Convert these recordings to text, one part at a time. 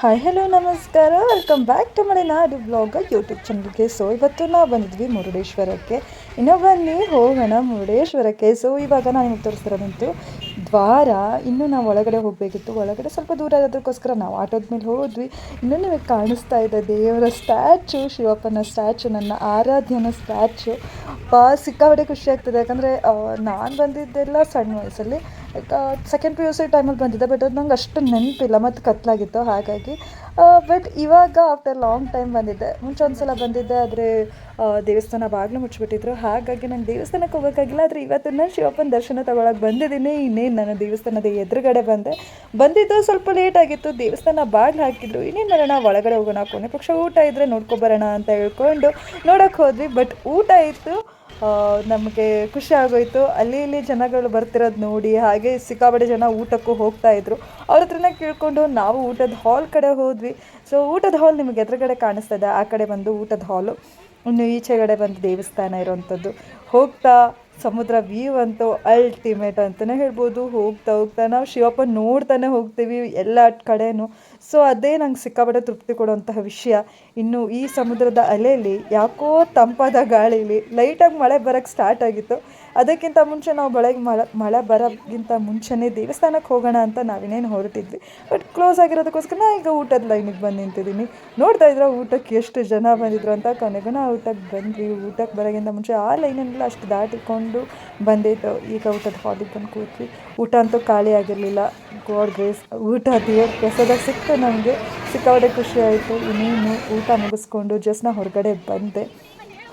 Hi hello ನಮಸ್ಕಾರ. Welcome back to Malenadu blog YouTube ಚಾನಲ್ಗೆ so ಇವತ್ತು ನಾವು ಬಂದಿದ್ವಿ ಮುರುಡೇಶ್ವರಕ್ಕೆ. ಇನ್ನೂ ಬನ್ನಿ ಹೋಗೋಣ ಮುರುಡೇಶ್ವರಕ್ಕೆ. ಸೊ ಇವಾಗ ನಾನು ನಿಮಗೆ ತೋರಿಸ್ತಿರೋದಂತೂ ದ್ವಾರ ಇನ್ನೂ ನಾವು ಒಳಗಡೆ ಹೋಗಬೇಕಿತ್ತು. ಒಳಗಡೆ ಸ್ವಲ್ಪ ದೂರ ಅದಕ್ಕೋಸ್ಕರ ನಾವು ಆಟೋದ ಮೇಲೆ ಹೋದ್ವಿ. ಇನ್ನೂ ನಿಮಗೆ ಕಾಣಿಸ್ತಾ ಇದೆ ದೇವರ ಸ್ಟ್ಯಾಚು, ಶಿವಪ್ಪನ ಸ್ಟ್ಯಾಚು, ನನ್ನ ಆರಾಧ್ಯನ ಸ್ಟ್ಯಾಚು. ಬಾ, ಸಿಕ್ಕಾಪಟ್ಟೆ ಖುಷಿ ಆಗ್ತದೆ. ಯಾಕಂದರೆ ನಾನು ಬಂದಿದ್ದೆಲ್ಲ ಸಣ್ಣ ವಯಸ್ಸಲ್ಲಿ ಸೆಕೆಂಡ್ ಪಿ ಯು ಸಿ ಟೈಮಲ್ಲಿ ಬಂದಿದ್ದೆ ಬಟ್ ಅದು ನಂಗೆ ಅಷ್ಟು ನೆನಪಿಲ್ಲ, ಮತ್ತು ಕತ್ಲಾಗಿತ್ತು. ಹಾಗಾಗಿ ಬಟ್ ಇವಾಗ ಆಫ್ಟರ್ ಲಾಂಗ್ ಟೈಮ್ ಬಂದಿದ್ದೆ ಮುಂಚೆ ಒಂದು ಸಲ ಬಂದಿದ್ದೆ, ಆದರೆ ದೇವಸ್ಥಾನ ಬಾಗಿಲು ಮುಚ್ಚಿಬಿಟ್ಟಿದ್ರು. ಹಾಗಾಗಿ ನಾನು ದೇವಸ್ಥಾನಕ್ಕೆ ಹೋಗೋಕ್ಕಾಗಿಲ್ಲ ಆದರೆ ಇವತ್ತು ನಾನು ಶಿವಪ್ಪನ ದರ್ಶನ ತಗೊಳಕ್ಕೆ ಬಂದಿದ್ದೀನಿ. ಇನ್ನೇನು ನಾನು ದೇವಸ್ಥಾನದ ಎದುರುಗಡೆ ಬಂದೆ. ಬಂದಿದ್ದು ಸ್ವಲ್ಪ ಲೇಟ್ ಆಗಿತ್ತು. ದೇವಸ್ಥಾನ ಬಾಗಿಲು ಹಾಕಿದ್ರು. ಇನ್ನೇನು ಮಾಡೋಣ? ಒಳಗಡೆ ಹೋಗೋಣ. ಕೊನೆ ಪಕ್ಷ ಊಟ ಇದ್ದರೆ ನೋಡ್ಕೊಬರೋಣ ಅಂತ ಹೇಳ್ಕೊಂಡು ನೋಡೋಕ್ಕೆ ಹೋದ್ವಿ. ಬಟ್ ಊಟ ಇತ್ತು. ನಮಗೆ ಖುಷಿ ಆಗೋಯ್ತು. ಅಲ್ಲಿ ಇಲ್ಲಿ ಜನಗಳು ಬರ್ತಿರೋದು ನೋಡಿ, ಹಾಗೆ ಸಿಕ್ಕಾಪಟ್ಟೆ ಜನ ಊಟಕ್ಕೂ ಹೋಗ್ತಾ ಇದ್ರು. ಅವ್ರ ಹತ್ರನೇ ಕೇಳಿಕೊಂಡು ನಾವು ಊಟದ ಹಾಲ್ ಕಡೆ ಹೋದ್ವಿ. ಸೊ ಊಟದ ಹಾಲ್ ನಿಮಗೆ ಎದುರುಗಡೆ ಕಾಣಿಸ್ತಾ ಇದೆ ಆ ಕಡೆ ಬಂದು ಊಟದ ಹಾಲು. ಇನ್ನು ಈಚೆಗಡೆ ಬಂದು ದೇವಸ್ಥಾನ ಇರೋವಂಥದ್ದು. ಹೋಗ್ತಾ, ಸಮುದ್ರ ವ್ಯೂ ಅಂತೂ ಅಲ್ಟಿಮೇಟ್ ಅಂತಲೇ ಹೇಳ್ಬೋದು. ಹೋಗ್ತಾ ಹೋಗ್ತಾ, ನಾವು ಶಿವಪ್ಪ ನೋಡ್ತಾನೆ ಹೋಗ್ತೀವಿ, ಎಲ್ಲ ಕಡೆನೂ. ಸೊ ಅದೇ ನಂಗೆ ಸಿಕ್ಕಾಪಟ್ಟೆ ತೃಪ್ತಿ ಕೊಡುವಂತಹ ವಿಷಯ. ಇನ್ನು ಈ ಸಮುದ್ರದ ಅಲೆಯಲ್ಲಿ ಯಾಕೋ ತಂಪಾದ ಗಾಳಿಲಿ ಲೈಟಾಗಿ ಮಳೆ ಬರೋಕ್ಕೆ ಸ್ಟಾರ್ಟ್ ಆಗಿತ್ತು. ಅದಕ್ಕಿಂತ ಮುಂಚೆ ನಾವು ಬೆಳಗ್ಗೆ ಮಳೆ ಮಳೆ ಬರೋಕ್ಕಿಂತ ಮುಂಚೆನೇ ದೇವಸ್ಥಾನಕ್ಕೆ ಹೋಗೋಣ ಅಂತ ನಾವಿನ್ನೇನು ಹೊರಟಿದ್ವಿ. ಬಟ್ ಕ್ಲೋಸ್ ಆಗಿರೋದಕ್ಕೋಸ್ಕರ ನಾ ಈಗ ಊಟದ ಲೈನಿಗೆ ಬಂದು ನಿಂತಿದ್ದೀನಿ. ನೋಡ್ತಾ ಇದ್ರೆ ಊಟಕ್ಕೆ ಎಷ್ಟು ಜನ ಬಂದಿದ್ರು ಅಂತ ಕೊನೆಗೂ ನಾವು ಊಟಕ್ಕೆ ಬಂದ್ವಿ. ಊಟಕ್ಕೆ ಬರೋಕ್ಕಿಂತ ಮುಂಚೆ ಆ ಲೈನಲ್ಲಿ ಅಷ್ಟು ದಾಟಿಕೊಂಡು ಬಂದಿತ್ತು ಈಗ ಊಟದ ಹಾಲಿಗೆ ಬಂದು ಕೂತ್ವಿ. ಊಟ ಅಂತೂ ಖಾಲಿ ಆಗಿರಲಿಲ್ಲ. ಗಾಡ್ ಗ್ರೇಸ್ ಊಟ ದೇವ್ರ ಪ್ರಸಾದಾಗ ಸಿಕ್ತು ನಮಗೆ. ಸಿಕ್ಕಾಪಟ್ಟೆ ಖುಷಿ ಆಯಿತು. ಇನ್ನೇನು ಊಟ ಮುಗಿಸ್ಕೊಂಡು ಜಸ್ಟ್ ನಾ ಹೊರಗಡೆ ಬಂದೆ.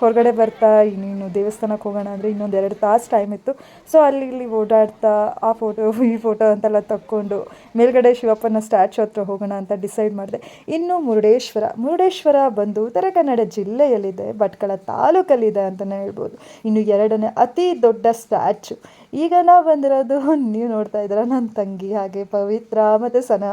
ಹೊರಗಡೆ ಬರ್ತಾ, ಇನ್ನೇನು ದೇವಸ್ಥಾನಕ್ಕೆ ಹೋಗೋಣ ಅಂದರೆ ಇನ್ನೊಂದು ಎರಡು ತಾಸು ಟೈಮ್ ಇತ್ತು. ಸೊ ಅಲ್ಲಿ ಇಲ್ಲಿ ಓಡಾಡ್ತಾ, ಆ ಫೋಟೋ ಈ ಫೋಟೋ ಅಂತೆಲ್ಲ ತಕ್ಕೊಂಡು ಮೇಲ್ಗಡೆ ಶಿವಪ್ಪನ ಸ್ಟ್ಯಾಚು ಹತ್ರ ಹೋಗೋಣ ಅಂತ ಡಿಸೈಡ್ ಮಾಡಿದೆ. ಇನ್ನು ಮುರುಡೇಶ್ವರ ಮುರುಡೇಶ್ವರ ಬಂದು ಉತ್ತರ ಕನ್ನಡ ಜಿಲ್ಲೆಯಲ್ಲಿದೆ ಭಟ್ಕಳ ತಾಲೂಕಲ್ಲಿದೆ ಅಂತಲೇ ಹೇಳ್ಬೋದು. ಇನ್ನು ಎರಡನೇ ಅತಿ ದೊಡ್ಡ ಸ್ಟ್ಯಾಚು ಈಗ ನಾವು ಬಂದಿರೋದು, ನೀವು ನೋಡ್ತಾ ಇದ್ದೀರ ನನ್ನ ತಂಗಿ ಹಾಗೆ ಪವಿತ್ರ ಮತ್ತು ಸನ.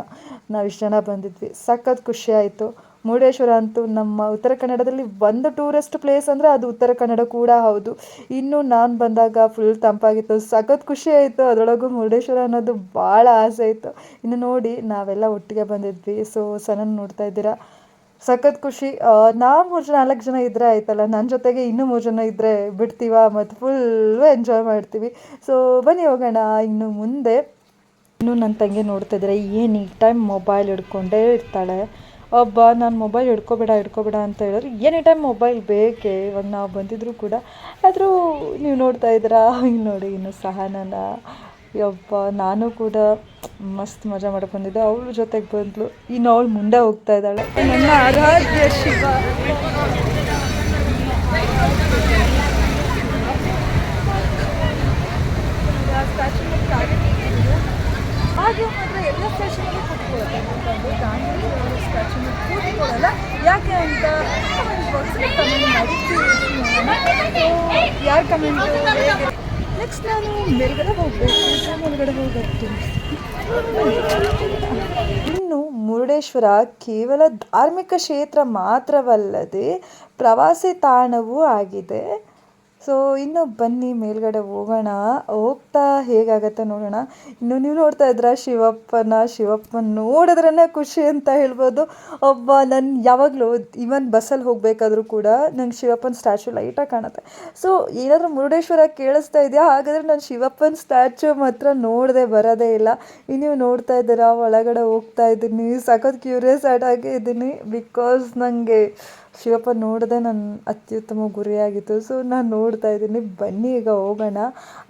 ನಾವು ಇಷ್ಟು ಜನ ಬಂದಿದ್ವಿ. ಸಖತ್ ಖುಷಿ ಆಯಿತು. ಮುರುಡೇಶ್ವರ ಅಂತೂ ನಮ್ಮ ಉತ್ತರ ಕನ್ನಡದಲ್ಲಿ ಒಂದು ಟೂರಿಸ್ಟ್ ಪ್ಲೇಸ್ ಅಂದರೆ ಅದು ಉತ್ತರ ಕನ್ನಡ ಕೂಡ ಹೌದು. ಇನ್ನು ನಾನು ಬಂದಾಗ ಫುಲ್ ತಂಪಾಗಿತ್ತು, ಸಖತ್ ಖುಷಿ ಆಯಿತು. ಅದರೊಳಗೂ ಮುರುಡೇಶ್ವರ ಅನ್ನೋದು ಭಾಳ ಆಸೆ ಇತ್ತು. ಇನ್ನು ನೋಡಿ, ನಾವೆಲ್ಲ ಒಟ್ಟಿಗೆ ಬಂದಿದ್ವಿ. ಸೊ ಸನನ್ ನೋಡ್ತಾ ಇದ್ದೀರಾ? ಸಖತ್ ಖುಷಿ. ನಾವು ಮೂರು ಜನ, ನಾಲ್ಕು ಜನ ಇದ್ದರೆ ಆಯ್ತಲ್ಲ? ನನ್ನ ಜೊತೆಗೆ ಇನ್ನೂ ಮೂರು ಜನ ಇದ್ದರೆ ಬಿಡ್ತೀವ? ಮತ್ತು ಫುಲ್ಲು ಎಂಜಾಯ್ ಮಾಡ್ತೀವಿ. ಸೊ ಬನ್ನಿ ಹೋಗೋಣ. ಇನ್ನು ಮುಂದೆ, ಇನ್ನು ನನ್ನ ತಂಗಿ ನೋಡ್ತಾ ಏನು ಈ ಟೈಮ್ ಮೊಬೈಲ್ ಹಿಡ್ಕೊಂಡೇ ಇರ್ತಾಳೆ? ಒಬ್ಬ ನಾನು ಮೊಬೈಲ್ ಹಿಡ್ಕೊಬೇಡ ಹಿಡ್ಕೊಬೇಡ ಅಂತ ಹೇಳಿದ್ರು ಎನಿ ಟೈಮ್ ಮೊಬೈಲ್ ಬೇಕೇ? ಇವಾಗ ನಾವು ಬಂದಿದ್ರು ಕೂಡ ಆದರೂ ನೀವು ನೋಡ್ತಾ ಇದ್ದೀರಾ? ಹಿಂಗೆ ನೋಡಿ ಇನ್ನು ಸಹನನ. ಯಪ್ಪ ನಾನು ಕೂಡ ಮಸ್ತ್ ಮಜಾ ಮಾಡಕ್ಕೆ ಬಂದಿದ್ದೆ. ಅವಳ ಜೊತೆಗೆ ಬಂದ್ಲು. ಇನ್ನು ಅವಳು ಮುಂದೆ ಹೋಗ್ತಾ ಇದ್ದಾಳೆ. ನನ್ನ ಆರಾಧ್ಯ ಶಿವ. ಹಾಗೆ ಮಾತ್ರ ಎಲ್ಲ ಸ್ಟ್ಯಾಚ್ಯೂನಲ್ಲಿ ಕೂತ್ಕೊಳ್ಳುತ್ತೆ ಅಂತಂದು ಗಾಂಧಿ ಅವರ ಸ್ಟ್ಯಾಚ್ಯೂನ ಕೂತ್ಕೊಳ್ಳಲ್ಲ ಯಾಕೆ ಅಂತ ಕಮೆಂಟ್ ಯಾರು ಕಮೆಂಟ್ ನೆಕ್ಸ್ಟ್ ನಾನು ಮೇಲ್ಗಡೆ ಹೋಗಬೇಕು ಮೇಲ್ಗಡೆ ಹೋಗಬೇಕು. ಇನ್ನು ಮುರುಡೇಶ್ವರ ಕೇವಲ ಧಾರ್ಮಿಕ ಕ್ಷೇತ್ರ ಮಾತ್ರವಲ್ಲದೆ ಪ್ರವಾಸಿ ತಾಣವೂ ಆಗಿದೆ. ಸೊ ಇನ್ನು ಬನ್ನಿ ಮೇಲ್ಗಡೆ ಹೋಗೋಣ. ಹೋಗ್ತಾ ಹೇಗಾಗತ್ತೆ ನೋಡೋಣ. ಇನ್ನು ನೀವು ನೋಡ್ತಾ ಇದ್ರ ಶಿವಪ್ಪನ ಶಿವಪ್ಪನ ನೋಡಿದ್ರೇ ಖುಷಿ ಅಂತ ಹೇಳ್ಬೋದು. ಒಬ್ಬ ನನ್ನ ಯಾವಾಗಲೂ ಇವನ್ ಬಸ್ಸಲ್ಲಿ ಹೋಗಬೇಕಾದ್ರೂ ಕೂಡ ನಂಗೆ ಶಿವಪ್ಪನ ಸ್ಟ್ಯಾಚು ಲೈಟಾಗಿ ಕಾಣುತ್ತೆ. ಸೊ ಏನಾದರೂ ಮುರುಡೇಶ್ವರ ಕೇಳಿಸ್ತಾ ಇದೆಯಾ? ಹಾಗಾದರೆ ನಾನು ಶಿವಪ್ಪನ ಸ್ಟ್ಯಾಚು ಮಾತ್ರ ನೋಡದೆ ಬರೋದೇ ಇಲ್ಲ. ನೀವು ನೋಡ್ತಾ ಇದ್ದೀರಾ, ಒಳಗಡೆ ಹೋಗ್ತಾ ಇದ್ದೀನಿ, ಸಖತ್ ಕ್ಯೂರಿಯಸ್ ಆಗಿ ಇದ್ದೀನಿ ಬಿಕಾಸ್ ನನಗೆ ಶಿವಪ್ಪ ನೋಡದೆ ನನ್ನ ಅತ್ಯುತ್ತಮ ಗುರಿಯಾಗಿತ್ತು. ಸೊ ನಾನು ನೋಡ್ತಾ ಇದ್ದೀನಿ. ಬನ್ನಿ, ಈಗ ಹೋಗೋಣ.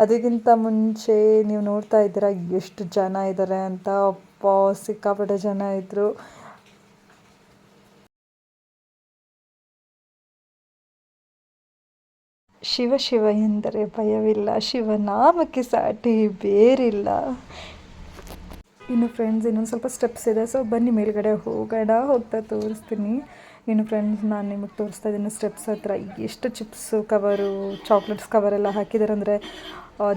ಅದಕ್ಕಿಂತ ಮುಂಚೆ ನೀವು ನೋಡ್ತಾ ಇದ್ದೀರಾ ಎಷ್ಟು ಜನ ಇದ್ದಾರೆ ಅಂತ. ಅಪ್ಪ, ಸಿಕ್ಕಾಪಟ್ಟೆ ಜನ ಇದ್ದರು ಶಿವ ಶಿವ ಎಂದರೆ ಭಯವಿಲ್ಲ. ಶಿವನಾಮಕ್ಕೆ ಸಾಟಿ ಬೇರಿಲ್ಲ. ಇನ್ನು ಫ್ರೆಂಡ್ಸ್ ಇನ್ನೊಂದು ಸ್ವಲ್ಪ ಸ್ಟೆಪ್ಸ್ ಇದೆ. ಸೊ ಬನ್ನಿ, ಮೇಲ್ಗಡೆ ಹೋಗೋಣ. ಹೋಗ್ತಾ ತೋರಿಸ್ತೀನಿ. ಇನ್ನು ಫ್ರೆಂಡ್ಸ್ ನಾನು ನಿಮಗೆ ತೋರಿಸ್ತಾ ಇದ್ದೀನಿ ಸ್ಟೆಪ್ಸ್ ಹತ್ರ. ಎಷ್ಟು ಚಿಪ್ಸು ಕವರು ಚಾಕ್ಲೇಟ್ಸ್ ಕವರೆಲ್ಲ ಹಾಕಿದ್ದಾರೆ ಅಂದರೆ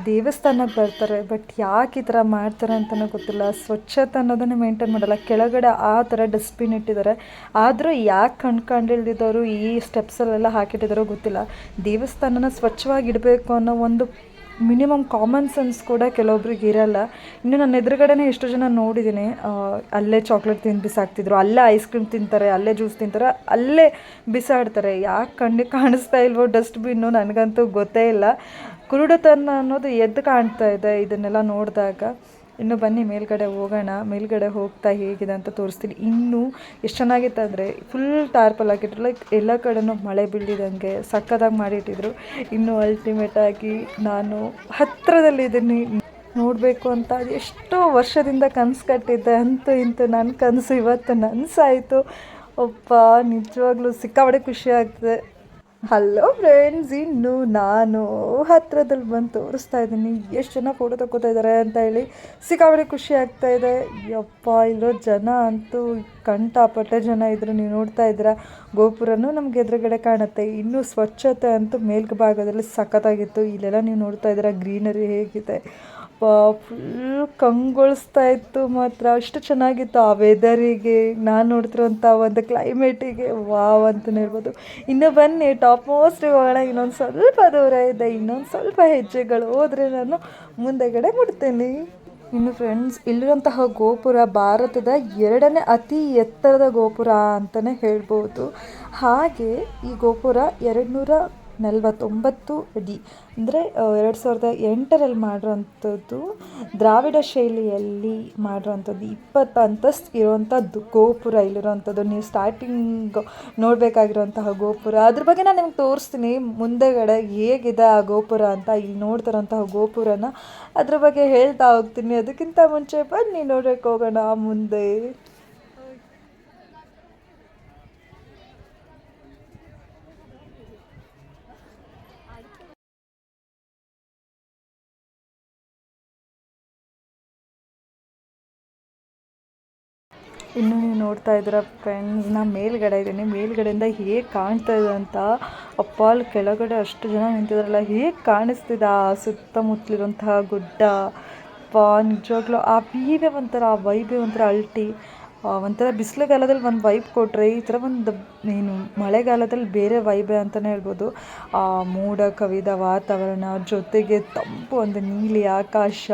ದೇವಸ್ಥಾನಕ್ಕೆ ಬರ್ತಾರೆ. ಬಟ್ ಯಾಕೆ ಈ ಥರ ಮಾಡ್ತಾರೆ ಅಂತಲೂ ಗೊತ್ತಿಲ್ಲ. ಸ್ವಚ್ಛತೆ ಅನ್ನೋದನ್ನೇ ಮೇಂಟೈನ್ ಮಾಡಲ್ಲ. ಕೆಳಗಡೆ ಆ ಥರ ಡಸ್ಟ್ಬಿನ್ ಇಟ್ಟಿದ್ದಾರೆ ಆದರೂ ಯಾಕೆ ಕಂಡ್ಕೊಂಡಿಲ್ದಿದ್ದವರು ಈ ಸ್ಟೆಪ್ಸಲ್ಲೆಲ್ಲ ಹಾಕಿಟ್ಟಿದ್ದಾರೋ ಗೊತ್ತಿಲ್ಲ. ದೇವಸ್ಥಾನನ ಸ್ವಚ್ಛವಾಗಿ ಇಡಬೇಕು ಅನ್ನೋ ಒಂದು ಮಿನಿಮಮ್ ಕಾಮನ್ ಸೆನ್ಸ್ ಕೂಡ ಕೆಲವೊಬ್ರಿಗೆ ಇರಲ್ಲ. ಇನ್ನು ನನ್ನ ಎದುರುಗಡೆನೇ ಎಷ್ಟೋ ಜನ ನೋಡಿದ್ದೀನಿ. ಅಲ್ಲೇ ಚಾಕ್ಲೇಟ್ ತಿಂದು ಬಿಸಾಕ್ತಿದ್ರು. ಅಲ್ಲೇ ಐಸ್ ಕ್ರೀಮ್ ತಿಂತಾರೆ, ಅಲ್ಲೇ ಜ್ಯೂಸ್ ತಿಂತಾರೆ, ಅಲ್ಲೇ ಬಿಸಾಡ್ತಾರೆ. ಯಾಕೆ ಕಣ್ಣಿಗೆ ಕಾಣಿಸ್ತಾ ಇಲ್ವೋ ಡಸ್ಟ್ಬಿನ್ನು ನನಗಂತೂ ಗೊತ್ತೇ ಇಲ್ಲ. ಕುರುಡತನ ಅನ್ನೋದು ಎದ್ದು ಕಾಣ್ತಾ ಇದೆ ಇದನ್ನೆಲ್ಲ ನೋಡಿದಾಗ. ಇನ್ನು ಬನ್ನಿ, ಮೇಲ್ಗಡೆ ಹೋಗೋಣ. ಮೇಲ್ಗಡೆ ಹೋಗ್ತಾ ಹೇಗಿದೆ ಅಂತ ತೋರಿಸ್ತೀನಿ. ಇನ್ನೂ ಎಷ್ಟು ಚೆನ್ನಾಗಿತ್ತು ಅಂದರೆ ಫುಲ್ ಟಾರ್ಪಲ್ ಹಾಕಿಟ್ರು ಲೈಕ್ ಎಲ್ಲ ಕಡೆನೂ ಮಳೆ ಬೀಳಿದಂಗೆ ಸಕ್ಕದಾಗಿ ಮಾಡಿಟ್ಟಿದ್ರು. ಇನ್ನು ಅಲ್ಟಿಮೇಟಾಗಿ ನಾನು ಹತ್ತಿರದಲ್ಲಿದ್ದೀನಿ ನೋಡಬೇಕು ಅಂತ ಅದು ಎಷ್ಟೋ ವರ್ಷದಿಂದ ಕನಸು ಕಟ್ಟಿದ್ದೆ ಅಂತೂ ಇಂತೂ ನನ್ನ ಕನಸು ಇವತ್ತು ನನಸಾಯಿತು. ಒಪ್ಪ ನಿಜವಾಗ್ಲೂ ಸಿಕ್ಕಾಪಟ್ಟೆ ಖುಷಿ ಆಗ್ತದೆ. ಹಲೋ ಫ್ರೆಂಡ್ಸ್ ಇನ್ನು ನಾನು ಹತ್ರದಲ್ಲಿ ಬಂದು ತೋರಿಸ್ತಾ ಇದ್ದೀನಿ. ಎಷ್ಟು ಜನ ಫೋಟೋ ತಗೋತಾ ಇದ್ದಾರೆ ಅಂತ ಹೇಳಿ ಸಿಕ್ಕಾಬಿಡಿ ಖುಷಿ ಆಗ್ತಾ ಇದೆ. ಯಪ್ಪ ಇರೋ ಜನ ಅಂತೂ ಕಂಟಾಪಟ್ಟೆ ಜನ ಇದ್ರು. ನೀವು ನೋಡ್ತಾ ಇದ್ದೀರಾ, ಗೋಪುರನೂ ನಮ್ಗೆ ಎದುರುಗಡೆ ಕಾಣುತ್ತೆ. ಇನ್ನೂ ಸ್ವಚ್ಛತೆ ಅಂತೂ ಮೇಲ್ಭಾಗದಲ್ಲಿ ಸಖತ್ತಾಗಿತ್ತು. ಇಲ್ಲೆಲ್ಲ ನೀವು ನೋಡ್ತಾ ಇದ್ದೀರಾ, ಗ್ರೀನರಿ ಹೇಗಿದೆ. ಫುಲ್ ಕಂಗೊಳಿಸ್ತಾ ಇತ್ತು ಮಾತ್ರ. ಅಷ್ಟು ಚೆನ್ನಾಗಿತ್ತು ಆ ವೆದರಿಗೆ ನಾನು ನೋಡ್ತಿರೋಂಥ ಒಂದು ಕ್ಲೈಮೇಟಿಗೆ ವಾವ್ ಅಂತಲೇ ಹೇಳ್ಬೋದು. ಇನ್ನು ಬನ್ನಿ ಟಾಪ್ ಮೋಸ್ಟ್ ಹೋಗೋಣ ಇನ್ನೊಂದು ಸ್ವಲ್ಪ ದೂರ ಇದೆ. ಇನ್ನೊಂದು ಸ್ವಲ್ಪ ಹೆಜ್ಜೆಗಳು ಹೋದರೆ ನಾನು ಮುಂದೆಗಡೆ ಮುಡ್ತೇನೆ ಇನ್ನು ಫ್ರೆಂಡ್ಸ್ ಇಲ್ಲಿರುವಂತಹ ಗೋಪುರ ಭಾರತದ ಎರಡನೇ ಅತಿ ಎತ್ತರದ ಗೋಪುರ ಅಂತಲೇ ಹೇಳ್ಬೋದು. ಹಾಗೆ ಈ ಗೋಪುರ ಎರಡು ನಲವತ್ತೊಂಬತ್ತು ಡಿ ಅಂದರೆ ಎರಡು ಸಾವಿರದ ಎಂಟರಲ್ಲಿ ಮಾಡಿರೋಂಥದ್ದು ದ್ರಾವಿಡ ಶೈಲಿಯಲ್ಲಿ ಮಾಡಿರೋಂಥದ್ದು ಇಪ್ಪತ್ತು ಅಂತಸ್ತು ಇರುವಂಥದ್ದು ಗೋಪುರ ಇಲ್ಲಿರುವಂಥದ್ದು. ನೀವು ಸ್ಟಾರ್ಟಿಂಗ್ ನೋಡಬೇಕಾಗಿರುವಂತಹ ಗೋಪುರ. ಅದ್ರ ಬಗ್ಗೆ ನಾನು ನಿಮ್ಗೆ ತೋರಿಸ್ತೀನಿ. ಮುಂದೆಗಡೆ ಹೇಗಿದೆ ಆ ಗೋಪುರ ಅಂತ, ಇಲ್ಲಿ ನೋಡ್ತಿರೋಂತಹ ಗೋಪುರನ. ಅದ್ರ ಬಗ್ಗೆ ಹೇಳ್ತಾ ಹೋಗ್ತೀನಿ. ಅದಕ್ಕಿಂತ ಮುಂಚೆ ಬನ್ನಿ ನೋಡೋಕೆ ಹೋಗೋಣ ಮುಂದೆ ಇನ್ನು ನೀವು ನೋಡ್ತಾ ಇದ್ದೀರ ಫ್ರೆಂಡ್ಸ್ ನಾ ಮೇಲ್ಗಡೆ ಇದ್ದೀನಿ. ಮೇಲ್ಗಡೆಯಿಂದ ಹೇಗೆ ಕಾಣ್ತಾ ಇದೆ ಅಂತ ಅಪ್ಪ ಕೆಳಗಡೆ ಅಷ್ಟು ಜನ ನಿಂತಿದ್ರಲ್ಲ, ಹೇಗೆ ಕಾಣಿಸ್ತಿದೆ ಆ ಸುತ್ತಮುತ್ತಲಿರುವಂತಹ ಗುಡ್ಡ? ಅಪ್ಪ, ನಿಜವಾಗ್ಲೂ ಆ ವೀವೇ ಒಂಥರ ಆ ವೈಬೆ ಒಂಥರ ಅಲ್ಟಿ. ಒಂಥರ ಬಿಸಿಲುಗಾಲದಲ್ಲಿ ಒಂದು ವೈಬ್ ಕೊಟ್ಟರೆ ಈ ಥರ ಒಂದು ಏನು ಮಳೆಗಾಲದಲ್ಲಿ ಬೇರೆ ವೈಬ್ ಅಂತಲೇ ಹೇಳ್ಬೋದು. ಆ, ಮೋಡ ಕವಿದ ವಾತಾವರಣ ಜೊತೆಗೆ ತಂಪು ಒಂದು ನೀಲಿ ಆಕಾಶ,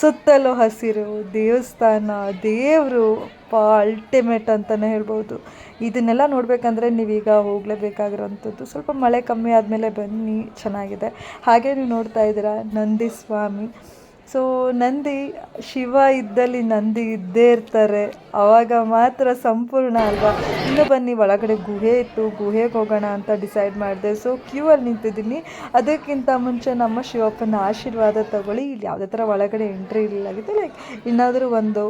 ಸುತ್ತಲೂ ಹಸಿರು ದೇವಸ್ಥಾನ, ದೇವರು ಅಲ್ಟಿಮೇಟ್ ಅಂತಲೇ ಹೇಳ್ಬೋದು. ಇದನ್ನೆಲ್ಲ ನೋಡಬೇಕಂದ್ರೆ ನೀವೀಗ ಹೋಗಲೇಬೇಕಾಗಿರೋಂಥದ್ದು. ಸ್ವಲ್ಪ ಮಳೆ ಕಮ್ಮಿ ಆದಮೇಲೆ ಬನ್ನಿ, ಚೆನ್ನಾಗಿದೆ. ಹಾಗೆ ನೀವು ನೋಡ್ತಾ ಇದ್ದೀರಾ ನಂದಿ ಸ್ವಾಮಿ. ಸೊ ನಂದಿ, ಶಿವ ಇದ್ದಲ್ಲಿ ನಂದಿ ಇದ್ದೇ ಇರ್ತಾರೆ. ಆವಾಗ ಮಾತ್ರ ಸಂಪೂರ್ಣ ಅಲ್ವಾ? ಇನ್ನು ಬನ್ನಿ, ಒಳಗಡೆ ಗುಹೆ ಇತ್ತು. ಗುಹೆಗೆ ಹೋಗೋಣ ಅಂತ ಡಿಸೈಡ್ ಮಾಡಿದೆ. ಸೊ ಕ್ಯೂ ಅಲ್ಲಿ ನಿಂತಿದ್ದೀನಿ. ಅದಕ್ಕಿಂತ ಮುಂಚೆ ನಮ್ಮ ಶಿವಪ್ಪನ ಆಶೀರ್ವಾದ ತಗೊಳ್ಳಿ. ಇಲ್ಲಿ ಯಾವುದೇ ಥರ ಒಳಗಡೆ ಎಂಟ್ರಿ ಇರಲಾಗಿದೆ ಲೈಕ್ ಇನ್ನಾದರೂ ಒಂದು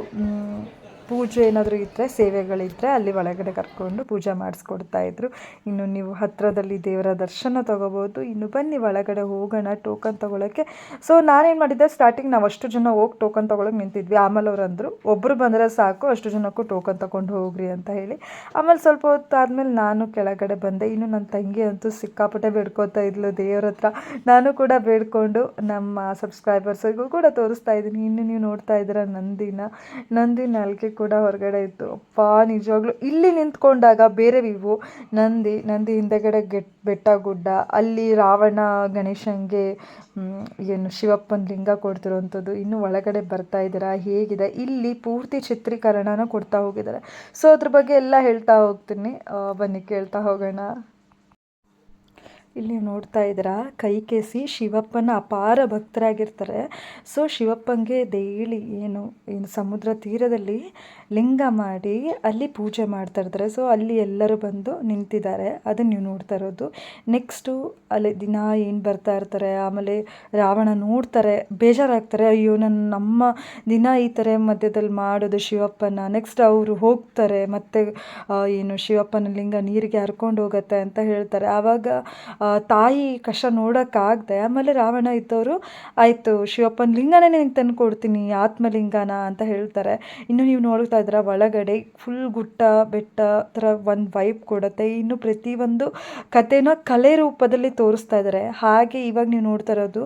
ಪೂಜೆ ಏನಾದರೂ ಇದ್ದರೆ ಸೇವೆಗಳಿದ್ದರೆ ಅಲ್ಲಿ ಒಳಗಡೆ ಕರ್ಕೊಂಡು ಪೂಜೆ ಮಾಡಿಸ್ಕೊಡ್ತಾ ಇದ್ರು. ಇನ್ನು ನೀವು ಹತ್ತಿರದಲ್ಲಿ ದೇವರ ದರ್ಶನ ತಗೋಬೋದು. ಇನ್ನು ಬನ್ನಿ ಒಳಗಡೆ ಹೋಗೋಣ ಟೋಕನ್ ತೊಗೊಳಕ್ಕೆ. ಸೊ ನಾನೇನು ಮಾಡಿದ್ದೆ ಸ್ಟಾರ್ಟಿಂಗ್ ನಾವು ಅಷ್ಟು ಜನ ಹೋಗಿ ಟೋಕನ್ ತೊಗೊಳಕ್ಕೆ ನಿಂತಿದ್ವಿ. ಆಮೇಲೆ ಅವ್ರು ಅಂದರು ಒಬ್ಬರು ಬಂದರೆ ಸಾಕು, ಅಷ್ಟು ಜನಕ್ಕೂ ಟೋಕನ್ ತೊಗೊಂಡು ಹೋಗ್ರಿ ಅಂತ ಹೇಳಿ. ಆಮೇಲೆ ಸ್ವಲ್ಪ ಹೊತ್ತಾದ್ಮೇಲೆ ನಾನು ಕೆಳಗಡೆ ಬಂದೆ. ಇನ್ನು ನನ್ನ ತಂಗಿ ಅಂತೂ ಸಿಕ್ಕಾಪಟ್ಟೆ ಬೇಡ್ಕೋತಾ ಇದ್ಲು ದೇವ್ರ ಹತ್ರ. ನಾನು ಕೂಡ ಬೇಡ್ಕೊಂಡು ನಮ್ಮ ಸಬ್ಸ್ಕ್ರೈಬರ್ಸಿಗೂ ಕೂಡ ತೋರಿಸ್ತಾ ಇದ್ದೀನಿ. ಇನ್ನು ನೀವು ನೋಡ್ತಾ ಇದ್ದೀರಾ ನಂದಿನ. ನಂದಿನ ನಾಲ್ಕೆ ಕೂಡ ಹೊರಗಡೆ ಇತ್ತು. ಅಪ್ಪ, ನಿಜವಾಗ್ಲೂ ಇಲ್ಲಿ ನಿಂತ್ಕೊಂಡಾಗ ಬೇರೆ ವಿವು, ನಂದಿ ನಂದಿ ಹಿಂದೆಗಡೆ ಗೆಟ್, ಬೆಟ್ಟ ಗುಡ್ಡ, ಅಲ್ಲಿ ರಾವಣ, ಗಣೇಶಂಗೆ ಏನು ಶಿವಪ್ಪನ ಲಿಂಗ ಕೊಡ್ತಿರೋವಂಥದ್ದು ಇನ್ನು ಒಳಗಡೆ ಬರ್ತಾ ಇದ್ದೀರಾ, ಹೇಗಿದೆ? ಇಲ್ಲಿ ಪೂರ್ತಿ ಚಿತ್ರೀಕರಣನ ಕೊಡ್ತಾ ಹೋಗಿದ್ದಾರೆ. ಸೊ ಅದ್ರ ಬಗ್ಗೆ ಎಲ್ಲ ಹೇಳ್ತಾ ಹೋಗ್ತೀನಿ. ಬನ್ನಿ, ಕೇಳ್ತಾ ಹೋಗೋಣ. ಇಲ್ಲಿ ನೀವು ನೋಡ್ತಾ ಇದ್ದೀರಾ ಕೈಕೇಸಿ ಶಿವಪ್ಪನ ಅಪಾರ ಭಕ್ತರಾಗಿರ್ತಾರೆ. ಸೊ ಶಿವಪ್ಪನಿಗೆ ಡೈಲಿ ಏನು ಏನು ಸಮುದ್ರ ತೀರದಲ್ಲಿ ಲಿಂಗ ಮಾಡಿ ಅಲ್ಲಿ ಪೂಜೆ ಮಾಡ್ತಾ ಇರ್ತಾರೆ. ಸೊ ಅಲ್ಲಿ ಎಲ್ಲರೂ ಬಂದು ನಿಂತಿದ್ದಾರೆ. ಅದನ್ನ ನೀವು ನೋಡ್ತಾ ಇರೋದು. ನೆಕ್ಸ್ಟು ಅಲ್ಲಿ ದಿನ ಏನು ಬರ್ತಾ ಇರ್ತಾರೆ? ಆಮೇಲೆ ರಾವಣ ನೋಡ್ತಾರೆ. ಬೇಜಾರಾಗ್ತಾರೆ. ಅಯ್ಯೋ ನನ್ನ ನಮ್ಮ ದಿನ ಈ ಥರ ಮಧ್ಯದಲ್ಲಿ ಮಾಡೋದು ಶಿವಪ್ಪನ. ನೆಕ್ಸ್ಟ್ ಅವರು ಹೋಗ್ತಾರೆ. ಮತ್ತು ಏನು ಶಿವಪ್ಪನ ಲಿಂಗ ನೀರಿಗೆ ಹರ್ಕೊಂಡು ಹೋಗುತ್ತೆ ಅಂತ ಹೇಳ್ತಾರೆ. ಆವಾಗ ತಾಯಿ ಕಷ್ಟ ನೋಡೋಕ್ಕಾಗದೆ ಆಮೇಲೆ ರಾವಣ ಇದ್ದವರು, ಆಯಿತು, ಶಿವಪ್ಪನ ಲಿಂಗನೇ ನಿನಗೆ ತಂದು ಕೊಡ್ತೀನಿ ಆತ್ಮಲಿಂಗನ ಅಂತ ಹೇಳ್ತಾರೆ. ಇನ್ನು ನೀವು ನೋಡ್ತಾ ಇದ್ದೀರ ಒಳಗಡೆ ಫುಲ್ ಗುಟ್ಟ, ಬೆಟ್ಟ ಥರ ಒಂದು ವೈಬ್ ಕೊಡುತ್ತೆ. ಇನ್ನು ಪ್ರತಿಯೊಂದು ಕಥೆನ ಕಲೆ ರೂಪದಲ್ಲಿ ತೋರಿಸ್ತಾ ಇದ್ದಾರೆ ಹಾಗೆ ಇವಾಗ ನೀವು ನೋಡ್ತಾ ಇರೋದು,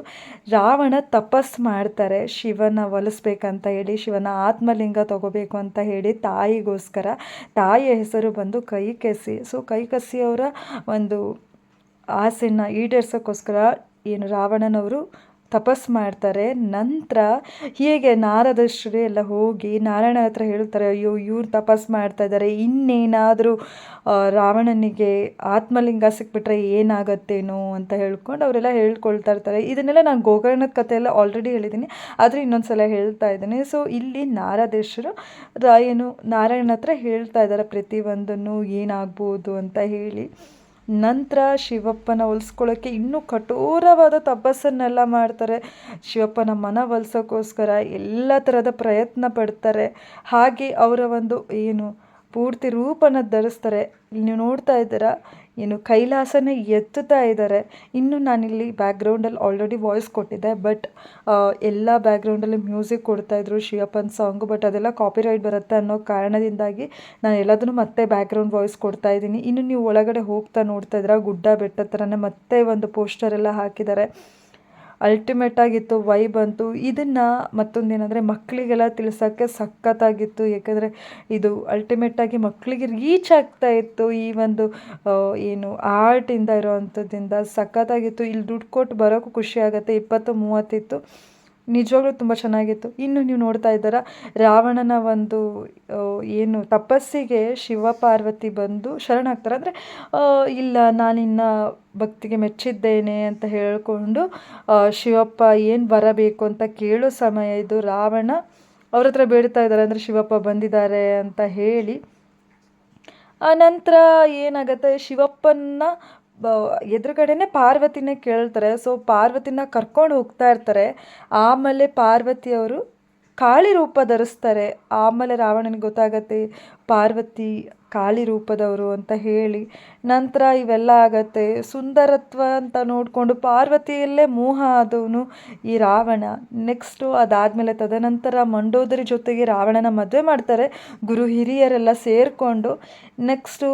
ರಾವಣ ತಪಸ್ ಮಾಡ್ತಾರೆ. ಶಿವನ ಒಲಿಸ್ಬೇಕಂತ ಹೇಳಿ, ಶಿವನ ಆತ್ಮಲಿಂಗ ತಗೋಬೇಕು ಅಂತ ಹೇಳಿ ತಾಯಿಗೋಸ್ಕರ, ತಾಯಿಯ ಹೆಸರು ಬಂದು ಕೈಕಸಿ. ಸೊ ಕೈಕಸಿ ಅವರ ಒಂದು ಆಸೆನ ಈಡೇರ್ಸೋಕ್ಕೋಸ್ಕರ ಏನು ರಾವಣನವರು ತಪಸ್ ಮಾಡ್ತಾರೆ. ನಂತರ ಹೀಗೆ ನಾರದಶ್ರೀ ಎಲ್ಲ ಹೋಗಿ ನಾರಾಯಣ ಹತ್ರ ಹೇಳ್ತಾರೆ, ಅಯ್ಯೋ, ಇವ್ರು ತಪಸ್ ಮಾಡ್ತಾ ಇದ್ದಾರೆ. ಇನ್ನೇನಾದರೂ ರಾವಣನಿಗೆ ಆತ್ಮಲಿಂಗ ಸಿಕ್ಬಿಟ್ರೆ ಏನಾಗತ್ತೇನೋ ಅಂತ ಹೇಳ್ಕೊಂಡು ಅವರೆಲ್ಲ ಹೇಳ್ಕೊಳ್ತಾ ಇರ್ತಾರೆ. ಇದನ್ನೆಲ್ಲ ನಾನು ಗೋಕರ್ಣದ ಕಥೆ ಎಲ್ಲ ಆಲ್ರೆಡಿ ಹೇಳಿದ್ದೀನಿ. ಆದರೆ ಇನ್ನೊಂದು ಸಲ ಹೇಳ್ತಾ ಇದ್ದೀನಿ. ಸೊ ಇಲ್ಲಿ ನಾರದೇಶರು ಏನು ನಾರಾಯಣ ಹತ್ರ ಹೇಳ್ತಾ ಇದ್ದಾರೆ ಪ್ರತಿಯೊಂದನ್ನು ಏನಾಗ್ಬೋದು ಅಂತ ಹೇಳಿ. ನಂತರ ಶಿವಪ್ಪನ ಒಲಿಸ್ಕೊಳ್ಳೋಕ್ಕೆ ಇನ್ನೂ ಕಠೋರವಾದ ತಪಸ್ಸನ್ನೆಲ್ಲ ಮಾಡ್ತಾರೆ. ಶಿವಪ್ಪನ ಮನ ಒಲಿಸೋಕ್ಕೋಸ್ಕರ ಎಲ್ಲ ಥರದ ಪ್ರಯತ್ನ ಪಡ್ತಾರೆ. ಹಾಗೆ ಅವರ ಒಂದು ಏನು ಪೂರ್ತಿ ರೂಪನ ಧರಿಸ್ತಾರೆ. ಇಲ್ಲಿ ನೀವು ನೋಡ್ತಾ ಇದ್ದೀರಾ ಏನು ಕೈಲಾಸನ ಎತ್ತುತ್ತಾ ಇದ್ದಾರೆ. ಇನ್ನು ನಾನಿಲ್ಲಿ ಬ್ಯಾಕ್ಗ್ರೌಂಡಲ್ಲಿ ಆಲ್ರೆಡಿ ವಾಯ್ಸ್ ಕೊಟ್ಟಿದ್ದೆ ಬಟ್ ಎಲ್ಲ ಬ್ಯಾಕ್ಗ್ರೌಂಡಲ್ಲಿ ಮ್ಯೂಸಿಕ್ ಕೊಡ್ತಾಯಿದ್ರು ಶಿವಪ್ಪನ್ ಸಾಂಗ್ ಬಟ್ ಅದೆಲ್ಲ ಕಾಪಿರೈಟ್ ಬರುತ್ತೆ ಅನ್ನೋ ಕಾರಣದಿಂದಾಗಿ ನಾನು ಎಲ್ಲದನ್ನು ಮತ್ತೆ ಬ್ಯಾಕ್ಗ್ರೌಂಡ್ ವಾಯ್ಸ್ ಕೊಡ್ತಾ ಇದ್ದೀನಿ. ಇನ್ನು ನೀವು ಒಳಗಡೆ ಹೋಗ್ತಾ ನೋಡ್ತಾ ಇದ್ರೆ ಗುಡ್ಡ ಬೆಟ್ಟ ಥರನೇ ಮತ್ತೆ ಒಂದು ಪೋಸ್ಟರ್ ಎಲ್ಲ ಹಾಕಿದ್ದಾರೆ. ಅಲ್ಟಿಮೇಟ್ ಆಗಿತ್ತು ವೈಬ್ ಬಂತು, ಇದನ್ನು ಏನಂದರೆ ಮಕ್ಕಳಿಗೆಲ್ಲ ತಿಳ್ಸೋಕ್ಕೆ ಸಖತ್ತಾಗಿತ್ತು. ಏಕೆಂದರೆ ಇದು ಅಲ್ಟಿಮೇಟಾಗಿ ಮಕ್ಕಳಿಗೆ ರೀಚ್ ಆಗ್ತಾ ಇತ್ತು ಈ ಒಂದು ಏನು ಆರ್ಟಿಂದ ಇರೋವಂಥದ್ದಿಂದ. ಸಖತ್ತಾಗಿತ್ತು. ಇಲ್ಲಿ ದುಡ್ಡು ಕೊಟ್ಟು ಬರೋಕ್ಕೂ ಖುಷಿ ಆಗುತ್ತೆ. ಇಪ್ಪತ್ತು ಮೂವತ್ತಿತ್ತು. ನಿಜವಾಗ್ಲೂ ತುಂಬ ಚೆನ್ನಾಗಿತ್ತು. ಇನ್ನು ನೀವು ನೋಡ್ತಾ ಇದ್ದೀರಾ, ರಾವಣನ ಒಂದು ಏನು ತಪಸ್ಸಿಗೆ ಶಿವ ಪಾರ್ವತಿ ಬಂದು ಶರಣಾಗ್ತಾರೆ. ಅಂದರೆ ಇಲ್ಲ, ನಾನಿನ್ನ ಭಕ್ತಿಗೆ ಮೆಚ್ಚಿದ್ದೇನೆ ಅಂತ ಹೇಳಿಕೊಂಡು ಶಿವಪ್ಪ ಏನು ಬರಬೇಕು ಅಂತ ಕೇಳೋ ಸಮಯ ಇದು. ರಾವಣ ಅವ್ರ ಹತ್ರ ಬೇಡ್ತಾ ಇದ್ದಾರೆ ಅಂದರೆ ಶಿವಪ್ಪ ಬಂದಿದ್ದಾರೆ ಅಂತ ಹೇಳಿ. ನಂತರ ಏನಾಗುತ್ತೆ ಶಿವಪ್ಪನ ಬ, ಎದುರುಗಡೆನೇ ಪಾರ್ವತಿನೇ ಕೇಳ್ತಾರೆ. ಸೊ ಪಾರ್ವತಿನ ಕರ್ಕೊಂಡು ಹೋಗ್ತಾ ಇರ್ತಾರೆ. ಆಮೇಲೆ ಪಾರ್ವತಿಯವರು ಕಾಳಿ ರೂಪ ಧರಿಸ್ತಾರೆ. ಆಮೇಲೆ ರಾವಣನಿಗೆ ಗೊತ್ತಾಗತ್ತೆ, ಪಾರ್ವತಿ ಕಾಳಿ ರೂಪದವರು ಅಂತ ಹೇಳಿ. ನಂತರ ಇವೆಲ್ಲ ಆಗತ್ತೆ. ಸುಂದರತ್ವ ಅಂತ ನೋಡಿಕೊಂಡು ಪಾರ್ವತಿಯಲ್ಲೇ ಮೋಹ ಆದವನು ಈ ರಾವಣ. ನೆಕ್ಸ್ಟು ಅದಾದಮೇಲೆ ತದನಂತರ ಮಂಡೋದರಿ ಜೊತೆಗೆ ರಾವಣನ ಮದುವೆ ಮಾಡ್ತಾರೆ. ಗುರು ಹಿರಿಯರೆಲ್ಲ ಸೇರಿಕೊಂಡು. ನೆಕ್ಸ್ಟು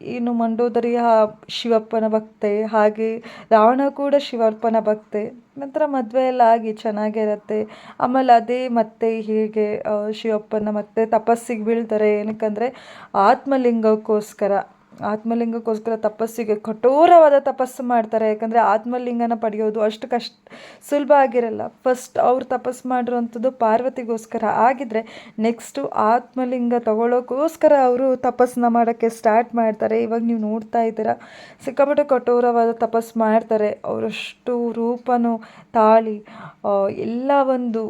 ಇನ್ನು ಮಂಡೋದರಿಯ ಶಿವಪ್ಪನ ಭಕ್ತೆ, ಹಾಗೆ ರಾವಣ ಕೂಡ ಶಿವಪ್ಪನ ಭಕ್ತೆ. ನಂತರ ಮದುವೆ ಎಲ್ಲ ಆಗಿ ಚೆನ್ನಾಗಿರತ್ತೆ. ಆಮೇಲೆ ಅದೇ ಮತ್ತೆ ಹೀಗೆ ಶಿವಪ್ಪನ ಮತ್ತೆ ತಪಸ್ಸಿಗೆ ಬೀಳ್ತಾರೆ. ಏನಕ್ಕಂದರೆ ಆತ್ಮಲಿಂಗಕ್ಕೋಸ್ಕರ. ಆತ್ಮಲಿಂಗಕ್ಕೋಸ್ಕರ ತಪಸ್ಸಿಗೆ ಕಠೋರವಾದ ತಪಸ್ಸು ಮಾಡ್ತಾರೆ. ಯಾಕಂದರೆ ಆತ್ಮಲಿಂಗನ ಪಡೆಯೋದು ಅಷ್ಟು ಕಷ್ಟ, ಸುಲಭ ಆಗಿರಲ್ಲ. ಫಸ್ಟ್ ಅವ್ರು ತಪಸ್ಸು ಮಾಡಿರುವಂಥದ್ದು ಪಾರ್ವತಿಗೋಸ್ಕರ. ಆಗಿದ್ದರೆ ನೆಕ್ಸ್ಟು ಆತ್ಮಲಿಂಗ ತಗೊಳ್ಳೋಕ್ಕೋಸ್ಕರ ಅವರು ತಪಸ್ಸನ್ನ ಮಾಡೋಕ್ಕೆ ಸ್ಟಾರ್ಟ್ ಮಾಡ್ತಾರೆ. ಇವಾಗ ನೀವು ನೋಡ್ತಾ ಇದ್ದೀರಾ, ಸಿಕ್ಕಾಪಟ್ಟೆ ಕಠೋರವಾದ ತಪಸ್ಸು ಮಾಡ್ತಾರೆ. ಅವರಷ್ಟು ರೂಪನು, ತಾಳಿ ಎಲ್ಲ ಒಂದು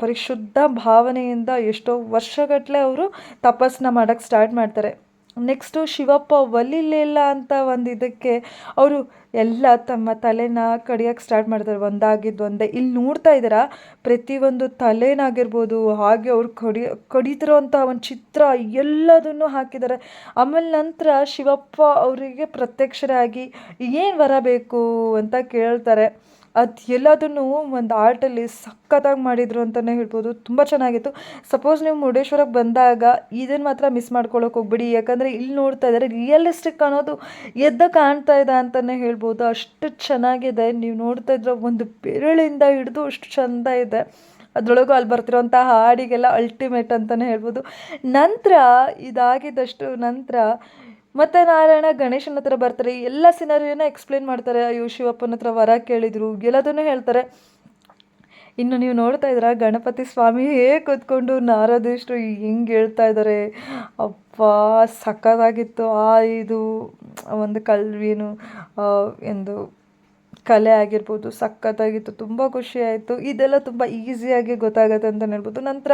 ಪರಿಶುದ್ಧ ಭಾವನೆಯಿಂದ ಎಷ್ಟೋ ವರ್ಷಗಟ್ಟಲೆ ಅವರು ತಪಸ್ಸನ್ನ ಮಾಡೋಕ್ಕೆ ಸ್ಟಾರ್ಟ್ ಮಾಡ್ತಾರೆ. ನೆಕ್ಸ್ಟು ಶಿವಪ್ಪ ಒಲಿಲಿಲ್ಲ ಅಂತ ಒಂದು ಇದಕ್ಕೆ ಅವರು ಎಲ್ಲ ತಮ್ಮ ತಲೆನ ಕಡಿಯೋಕ್ಕೆ ಸ್ಟಾರ್ಟ್ ಮಾಡ್ತಾರೆ. ಒಂದಾಗಿದ್ದು ಒಂದೇ. ಇಲ್ಲಿ ನೋಡ್ತಾ ಇದ್ದೀರಾ? ಪ್ರತಿಯೊಂದು ತಲೆನಾಗಿರ್ಬೋದು, ಹಾಗೆ ಅವ್ರು ಕಡಿ ಕಡಿತಿರೋಂಥ ಒಂದು ಚಿತ್ರ ಎಲ್ಲದನ್ನು ಹಾಕಿದ್ದಾರೆ. ಆಮೇಲೆ ನಂತರ ಶಿವಪ್ಪ ಅವರಿಗೆ ಪ್ರತ್ಯಕ್ಷರಾಗಿ ಏನು ಬರಬೇಕು ಅಂತ ಕೇಳ್ತಾರೆ. ಅದು ಎಲ್ಲದನ್ನು ಒಂದು ಆರ್ಟಲ್ಲಿ ಸಖತ್ತಾಗಿ ಮಾಡಿದರು ಅಂತಲೇ ಹೇಳ್ಬೋದು. ತುಂಬ ಚೆನ್ನಾಗಿತ್ತು. ಸಪೋಸ್ ನೀವು ಮುರುಡೇಶ್ವರಕ್ಕೆ ಬಂದಾಗ ಇದನ್ನು ಮಾತ್ರ ಮಿಸ್ ಮಾಡ್ಕೊಳ್ಳೋಕೆ ಹೋಗ್ಬಿಡಿ. ಯಾಕಂದರೆ ಇಲ್ಲಿ ನೋಡ್ತಾ ಇದ್ದಾರೆ ರಿಯಲಿಸ್ಟಿಕ್ ಅನ್ನೋದು ಎದ್ದ ಕಾಣ್ತಾ ಇದೆ ಅಂತಲೇ ಹೇಳ್ಬೋದು. ಅಷ್ಟು ಚೆನ್ನಾಗಿದೆ. ನೀವು ನೋಡ್ತಾ ಇದ್ರೆ ಒಂದು ಬೆರಳಿಂದ ಹಿಡಿದು ಅಷ್ಟು ಚೆಂದ ಇದೆ. ಅದರೊಳಗೂ ಅಲ್ಲಿ ಬರ್ತಿರೋಂಥ ಹಾಡಿಗೆಲ್ಲ ಅಲ್ಟಿಮೇಟ್ ಅಂತಲೇ ಹೇಳ್ಬೋದು. ನಂತರ ಇದಾಗಿದ್ದಷ್ಟು ನಂತರ ಮತ್ತು ನಾರಾಯಣ ಗಣೇಶನ ಹತ್ರ ಬರ್ತಾರೆ. ಎಲ್ಲ ಸಿನಾರಿಯೋನ ಎಕ್ಸ್ಪ್ಲೇನ್ ಮಾಡ್ತಾರೆ. ಅಯ್ಯೋ, ಶಿವಪ್ಪನ ಹತ್ರ ವರ ಕೇಳಿದರು, ಎಲ್ಲದನ್ನು ಹೇಳ್ತಾರೆ. ಇನ್ನು ನೀವು ನೋಡ್ತಾ ಇದ್ದೀರಾ, ಗಣಪತಿ ಸ್ವಾಮಿ ಹೇಗೆ ಕೂತ್ಕೊಂಡು ನಾರದಿಷ್ಟು ಹಿಂಗೆ ಹೇಳ್ತಾ ಇದ್ದಾರೆ. ಅಪ್ಪ, ಸಖತ್ತಾಗಿತ್ತು. ಆ, ಇದು, ಒಂದು ಕಲ್ವೇನು ಎಂದು ಕಲೆ ಆಗಿರ್ಬೋದು, ಸಖತ್ತಾಗಿತ್ತು, ತುಂಬ ಖುಷಿ ಆಯಿತು. ಇದೆಲ್ಲ ತುಂಬ ಈಸಿಯಾಗಿ ಗೊತ್ತಾಗುತ್ತೆ ಅಂತ ಹೇಳ್ಬೋದು. ನಂತರ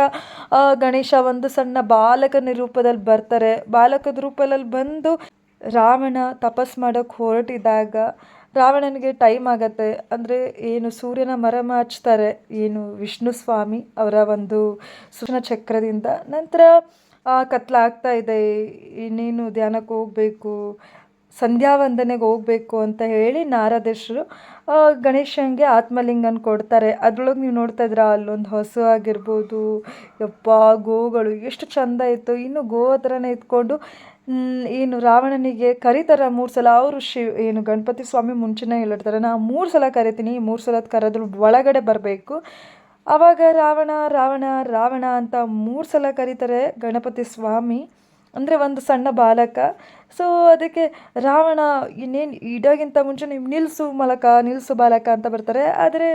ಗಣೇಶ ಒಂದು ಸಣ್ಣ ಬಾಲಕನ ರೂಪದಲ್ಲಿ ಬರ್ತಾರೆ. ಬಾಲಕದ ರೂಪದಲ್ಲಿ ಬಂದು ರಾವಣ ತಪಸ್ ಮಾಡೋಕ್ಕೆ ಹೊರಟಿದ್ದಾಗ ರಾವಣನಿಗೆ ಟೈಮ್ ಆಗತ್ತೆ. ಅಂದರೆ ಏನು, ಸೂರ್ಯನ ಮರ ಹಚ್ತಾರೆ ಏನು ವಿಷ್ಣು ಸ್ವಾಮಿ ಅವರ ಒಂದು ಸೂಕ್ಷ್ಮ ಚಕ್ರದಿಂದ. ನಂತರ ಕತ್ಲಾಗ್ತಾ ಇದೆ. ಇನ್ನೇನು ಧ್ಯಾನಕ್ಕೆ ಹೋಗಬೇಕು? ಸಂಧ್ಯಾ ವಂದನೆಗೆ ಹೋಗಬೇಕು ಅಂತ ಹೇಳಿ ನಾರದೇಶರು ಗಣೇಶನಿಗೆ ಆತ್ಮಲಿಂಗನ ಕೊಡ್ತಾರೆ. ಅದ್ರೊಳಗೆ ನೀವು ನೋಡ್ತಾ ಇದ್ದೀರಾ, ಅಲ್ಲೊಂದು ಹಸು ಆಗಿರ್ಬೋದು, ಯಪ್ಪ, ಗೋಗಳು, ಎಷ್ಟು ಚಂದ ಇತ್ತು. ಇನ್ನು ಗೋ ಹತ್ರನೇ ಇದ್ಕೊಂಡು ಏನು ರಾವಣನಿಗೆ ಕರೀತಾರೆ ಮೂರು ಸಲ. ಅವರು ಶಿವ ಏನು ಗಣಪತಿ ಸ್ವಾಮಿ ಮುಂಚೆನೇ ಹೇಳಿರ್ತಾರೆ, ನಾ ಮೂರು ಸಲ ಕರಿತೀನಿ ಮೂರು ಸಲ ಕರೆದ್ರು ಒಳಗಡೆ ಬರಬೇಕು. ಆವಾಗ ರಾವಣ ರಾವಣ ರಾವಣ ಅಂತ ಮೂರು ಸಲ ಕರೀತಾರೆ ಗಣಪತಿ ಸ್ವಾಮಿ. ಅಂದರೆ ಒಂದು ಸಣ್ಣ ಬಾಲಕ. ಸೊ ಅದಕ್ಕೆ ರಾವಣ ಇನ್ನೇನು ಇಡೋಗಿಂತ ಮುಂಚೆ ನೀವು ನಿಲ್ಲಿಸು ಮಲಕ ನಿಲ್ಲಿಸು ಬಾಲಕ ಅಂತ ಬರ್ತಾರೆ. ಆದರೆ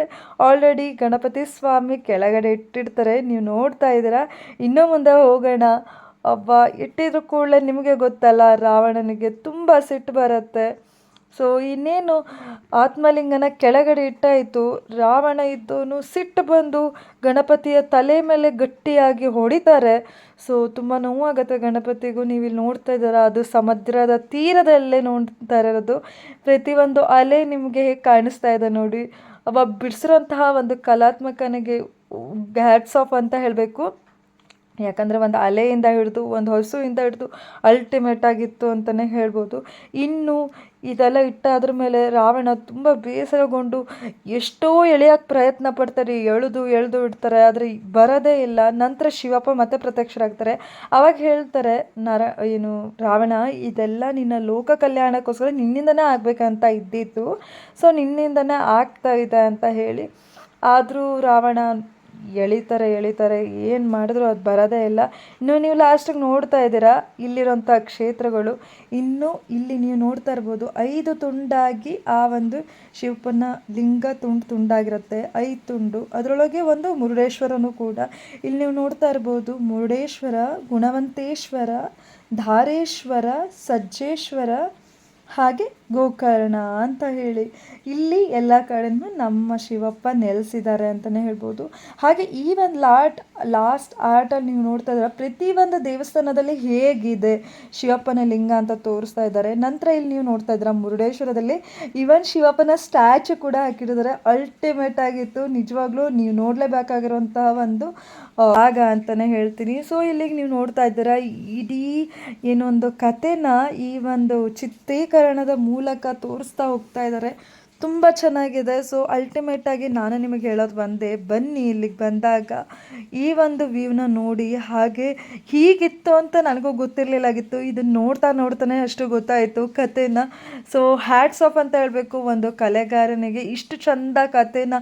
ಆಲ್ರೆಡಿ ಗಣಪತಿ ಸ್ವಾಮಿ ಕೆಳಗಡೆ ಇಟ್ಟಿರ್ತಾರೆ. ನೀವು ನೋಡ್ತಾ ಇದ್ದೀರಾ? ಇನ್ನೂ ಮುಂದೆ ಹೋಗೋಣ. ಅಬ್ಬ ಇಟ್ಟಿದ್ರು ಕೂಡಲೇ ನಿಮಗೆ ಗೊತ್ತಲ್ಲ, ರಾವಣನಿಗೆ ತುಂಬ ಸಿಟ್ಟು ಬರುತ್ತೆ. ಸೊ ಇನ್ನೇನು ಆತ್ಮಲಿಂಗನ ಕೆಳಗಡೆ ಇಟ್ಟಾಯಿತು, ರಾವಣ ಇದ್ದವನು ಸಿಟ್ಟು ಬಂದು ಗಣಪತಿಯ ತಲೆ ಮೇಲೆ ಗಟ್ಟಿಯಾಗಿ ಹೊಡಿತಾರೆ. ಸೊ ತುಂಬ ನೋವಾಗತ್ತೆ ಗಣಪತಿಗೂ ನೀವು ಇಲ್ಲಿ ನೋಡ್ತಾ ಇದ್ದೀರಾ, ಅದು ಸಮುದ್ರದ ತೀರದಲ್ಲೇ ನೋಡ್ತಾ ಇರೋದು. ಪ್ರತಿಯೊಂದು ಅಲೆ ನಿಮಗೆ ಕಾಣಿಸ್ತಾ ಇದೆ ನೋಡಿ. ಅವ ಬಿಡಿಸಿರೋಂತಹ ಒಂದು ಕಲಾತ್ಮಕನಿಗೆ ಹ್ಯಾಟ್ಸ್ ಆಫ್ ಅಂತ ಹೇಳಬೇಕು. ಯಾಕಂದರೆ ಒಂದು ಅಲೆಯಿಂದ ಹಿಡಿದು, ಒಂದು ಹಸುವಿಂದ ಹಿಡಿದು ಅಲ್ಟಿಮೇಟ್ ಆಗಿತ್ತು ಅಂತಲೇ ಹೇಳ್ಬೋದು. ಇನ್ನು ಇದೆಲ್ಲ ಇಟ್ಟಾದ್ರ ಮೇಲೆ ರಾವಣ ತುಂಬ ಬೇಸರಗೊಂಡು ಎಷ್ಟೋ ಎಳೆಯೋಕ್ಕೆ ಪ್ರಯತ್ನ ಪಡ್ತಾರೆ, ಎಳೆದು ಎಳೆದು ಇಡ್ತಾರೆ, ಆದರೆ ಬರೋದೇ ಇಲ್ಲ. ನಂತರ ಶಿವಪ್ಪ ಮತ್ತೆ ಪ್ರತ್ಯಕ್ಷರಾಗ್ತಾರೆ. ಅವಾಗ ಹೇಳ್ತಾರೆ, ನರ, ಏನು, ರಾವಣ, ಇದೆಲ್ಲ ನಿನ್ನ ಲೋಕ ಕಲ್ಯಾಣಕ್ಕೋಸ್ಕರ ನಿನ್ನಿಂದನೇ ಆಗಬೇಕಂತ ಇದ್ದಿತ್ತು ಸೊ ನಿನ್ನಿಂದನೇ ಆಗ್ತಾ ಇದೆ ಅಂತ ಹೇಳಿ ಆದರೂ ರಾವಣ ಎಳಿತಾರೆ ಎಳಿತಾರೆ. ಏನು ಮಾಡಿದ್ರು ಅದು ಬರೋದೇ ಇಲ್ಲ. ಇನ್ನು ನೀವು ಲಾಸ್ಟಿಗೆ ನೋಡ್ತಾ ಇದ್ದೀರಾ? ಇಲ್ಲಿರೋಂಥ ಕ್ಷೇತ್ರಗಳು. ಇನ್ನು ಇಲ್ಲಿ ನೀವು ನೋಡ್ತಾ ಇರ್ಬೋದು, ಐದು ತುಂಡಾಗಿ ಆ ಒಂದು ಶಿವಪ್ಪನ ಲಿಂಗ ತುಂಡು ತುಂಡಾಗಿರುತ್ತೆ. ಐದು ತುಂಡು. ಅದರೊಳಗೆ ಒಂದು ಮುರುಡೇಶ್ವರನೂ ಕೂಡ. ಇಲ್ಲಿ ನೀವು ನೋಡ್ತಾ ಇರ್ಬೋದು, ಮುರುಡೇಶ್ವರ, ಗುಣವಂತೇಶ್ವರ, ಧಾರೇಶ್ವರ, ಸಜ್ಜೇಶ್ವರ ಹಾಗೆ ಗೋಕರ್ಣ ಅಂತ ಹೇಳಿ ಇಲ್ಲಿ ಎಲ್ಲ ಕಡೆನೂ ನಮ್ಮ ಶಿವಪ್ಪ ನೆಲೆಸಿದ್ದಾರೆ ಅಂತಲೇ ಹೇಳ್ಬೋದು. ಹಾಗೆ ಈ ಒಂದು ಲಾಟ್, ಲಾಸ್ಟ್ ಆರ್ಟಲ್ಲಿ ನೀವು ನೋಡ್ತಾ ಇದ್ದೀರ, ಪ್ರತಿಯೊಂದು ದೇವಸ್ಥಾನದಲ್ಲಿ ಹೇಗಿದೆ ಶಿವಪ್ಪನ ಲಿಂಗ ಅಂತ ತೋರಿಸ್ತಾ ಇದ್ದಾರೆ. ನಂತರ ಇಲ್ಲಿ ನೀವು ನೋಡ್ತಾ ಇದ್ದೀರಾ ಮುರುಡೇಶ್ವರದಲ್ಲಿ ಈವನ್ ಶಿವಪ್ಪನ ಸ್ಟ್ಯಾಚು ಕೂಡ ಹಾಕಿಟ್ಟಿದ್ದಾರೆ. ಅಲ್ಟಿಮೇಟ್ ಆಗಿತ್ತು. ನಿಜವಾಗ್ಲೂ ನೀವು ನೋಡಲೇಬೇಕಾಗಿರುವಂತಹ ಒಂದು ಆಗ ಅಂತಲೇ ಹೇಳ್ತೀನಿ. ಸೊ ಇಲ್ಲಿಗೆ ನೀವು ನೋಡ್ತಾ ಇದ್ದೀರಾ, ಇಡೀ ಏನೊಂದು ಕಥೆನ ಈ ಒಂದು ಚಿತ್ರೀಕರಣದ ಮೂಲಕ ತೋರಿಸ್ತಾ ಹೋಗ್ತಾ ಇದ್ದಾರೆ. ತುಂಬ ಚೆನ್ನಾಗಿದೆ. ಸೊ ಅಲ್ಟಿಮೇಟಾಗಿ ನಾನು ನಿಮಗೆ ಹೇಳೋದು ಬಂದೆ ಬನ್ನಿ ಇಲ್ಲಿಗೆ ಬಂದಾಗ ಈ ಒಂದು ವ್ಯೂನ ನೋಡಿ ಹಾಗೆ ಹೀಗಿತ್ತು ಅಂತ ನನಗೂ ಗೊತ್ತಿರಲಿಲ್ಲಾಗಿತ್ತು. ಇದನ್ನು ನೋಡ್ತಾ ನೋಡ್ತಾನೆ ಅಷ್ಟು ಗೊತ್ತಾಯಿತು ಕಥೆನ. ಸೊ ಹ್ಯಾಟ್ಸ್ ಆಫ್ ಅಂತ ಹೇಳಬೇಕು ಒಂದು ಕಲೆಗಾರನಿಗೆ. ಇಷ್ಟು ಚಂದ ಕಥೆನ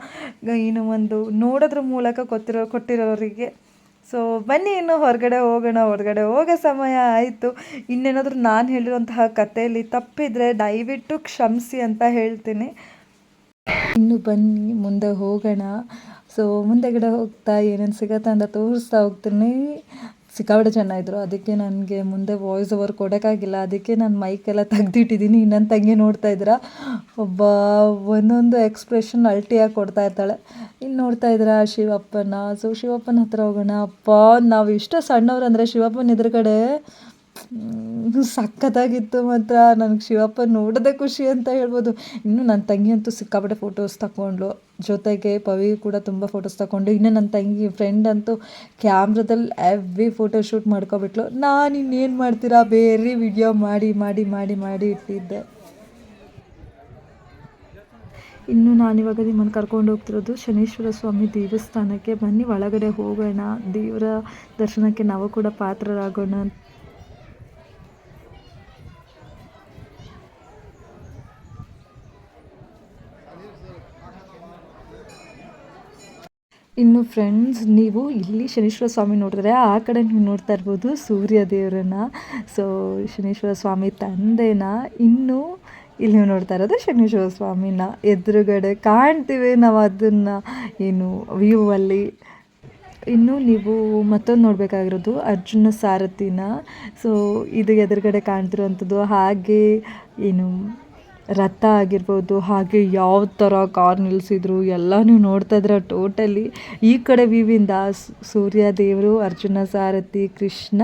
ಏನು ಒಂದು ನೋಡೋದ್ರ ಮೂಲಕ ಕೊತ್ತಿರೋ, ಕೊಟ್ಟಿರೋರಿಗೆ. ಸೊ ಬನ್ನಿ ಇನ್ನು ಹೊರಗಡೆ ಹೋಗೋಣ, ಹೊರಗಡೆ ಹೋಗೋ ಸಮಯ ಆಯಿತು. ಇನ್ನೇನಾದರೂ ನಾನು ಹೇಳಿರುವಂತಹ ಕಥೆಯಲ್ಲಿ ತಪ್ಪಿದರೆ ದಯವಿಟ್ಟು ಕ್ಷಮಿಸಿ ಅಂತ ಹೇಳ್ತೀನಿ. ಇನ್ನು ಬನ್ನಿ, ಮುಂದೆ ಹೋಗೋಣ. ಸೊ ಮುಂದೆಗಡೆ ಹೋಗ್ತಾ ಏನೇನು ಸಿಗತ್ತೆ ಅಂತ ತೋರಿಸ್ತಾ ಹೋಗ್ತೀನಿ. ಸಿಕ್ಕಾಪಟ್ಟೆ ಜನ ಇದ್ದರು ಅದಕ್ಕೆ ನನಗೆ ಮುಂದೆ ವಾಯ್ಸ್ ಓವರ್ ಕೊಡೋಕ್ಕಾಗಿಲ್ಲ. ಅದಕ್ಕೆ ನಾನು ಮೈಕೆಲ್ಲ ತೆಗ್ದಿಟ್ಟಿದ್ದೀನಿ. ಇನ್ನೊಂದು ತಂಗಿ ನೋಡ್ತಾ ಇದ್ದೀರಾ ಒಬ್ಬ ಒಂದೊಂದು ಎಕ್ಸ್ಪ್ರೆಷನ್ ಅಲ್ಟಿಯಾಗಿ ಕೊಡ್ತಾ ಇರ್ತಾಳೆ. ಇನ್ನು ನೋಡ್ತಾ ಇದ್ದೀರಾ ಶಿವಪ್ಪನ ಸೊ ಶಿವಪ್ಪನ ಹತ್ರ ಹೋಗೋಣ. ಅಪ್ಪ, ನಾವು ಇಷ್ಟು ಸಣ್ಣವ್ರು ಅಂದರೆ ಶಿವಪ್ಪನ ಎದುರುಗಡೆ ಸಖತ್ತಾಗಿತ್ತು ಮಾತ್ರ. ನನಗೆ ಶಿವಪ್ಪ ನೋಡೋದೇ ಖುಷಿ ಅಂತ ಹೇಳ್ಬೋದು. ಇನ್ನು ನನ್ನ ತಂಗಿ ಅಂತೂ ಸಿಕ್ಕಾಪಟ್ಟೆ ಫೋಟೋಸ್ ತಗೊಂಡ್ಳು ಜೊತೆಗೆ ಪವಿ ಕೂಡ ತುಂಬ ಫೋಟೋಸ್ ತಗೊಂಡು ಇನ್ನು ನನ್ನ ತಂಗಿ ಫ್ರೆಂಡ್ ಅಂತೂ ಕ್ಯಾಮ್ರದಲ್ಲಿ ಎವ್ರಿ ಫೋಟೋ ಶೂಟ್ ಮಾಡ್ಕೊಬಿಟ್ಲು. ನಾನು ಇನ್ನೇನು ಮಾಡ್ತೀರಾ? ಬೇರೆ ವಿಡಿಯೋ ಮಾಡಿ ಮಾಡಿ ಮಾಡಿ ಮಾಡಿ ಇಟ್ಟಿದ್ದೆ. ಇನ್ನು ನಾನಿವಾಗ ನಿಮ್ಮನ್ನು ಕರ್ಕೊಂಡು ಹೋಗ್ತಿರೋದು ಶನೀಶ್ವರ ಸ್ವಾಮಿ ದೇವಸ್ಥಾನಕ್ಕೆ. ಬನ್ನಿ, ಒಳಗಡೆ ಹೋಗೋಣ. ದೇವರ ದರ್ಶನಕ್ಕೆ ನಾವು ಕೂಡ ಪಾತ್ರರಾಗೋಣ ಇನ್ನು ಫ್ರೆಂಡ್ಸ್ ನೀವು ಇಲ್ಲಿ ಶನೀಶ್ವರ ಸ್ವಾಮಿ ನೋಡಿದ್ರೆ ಆ ಕಡೆ ನೀವು ನೋಡ್ತಾ ಇರ್ಬೋದು ಸೂರ್ಯ ದೇವರನ್ನ. ಸೊ ಶನೀಶ್ವರ ಸ್ವಾಮಿ ತಂದೆನ ಇನ್ನು ಇಲ್ಲಿ ನೀವು ನೋಡ್ತಾ ಇರೋದು ಶನೀಶ್ವರ ಸ್ವಾಮಿನ ಎದುರುಗಡೆ ಕಾಣ್ತೀವಿ ನಾವು ಅದನ್ನು ಏನು ವ್ಯೂ ಅಲ್ಲಿ. ಇನ್ನು ನೀವು ಮತ್ತೊಂದು ನೋಡಬೇಕಾಗಿರೋದು ಅರ್ಜುನ ಸಾರಥಿನ. ಸೊ ಇದು ಎದುರುಗಡೆ ಕಾಣ್ತಿರೋವಂಥದ್ದು ಹಾಗೆ ಏನು ರಥ ಆಗಿರ್ಬೋದು, ಹಾಗೆ ಯಾವ ಥರ ಕಾರ್ ನಿಲ್ಲಿಸಿದ್ರು ಎಲ್ಲನೂ ನೀವು ನೋಡ್ತಾ ಇದ್ರೆ ಟೋಟಲಿ ಈ ಕಡೆ ವಿವಿಂದ ಸೂರ್ಯ ದೇವರು, ಅರ್ಜುನ, ಸಾರಥಿ, ಕೃಷ್ಣ.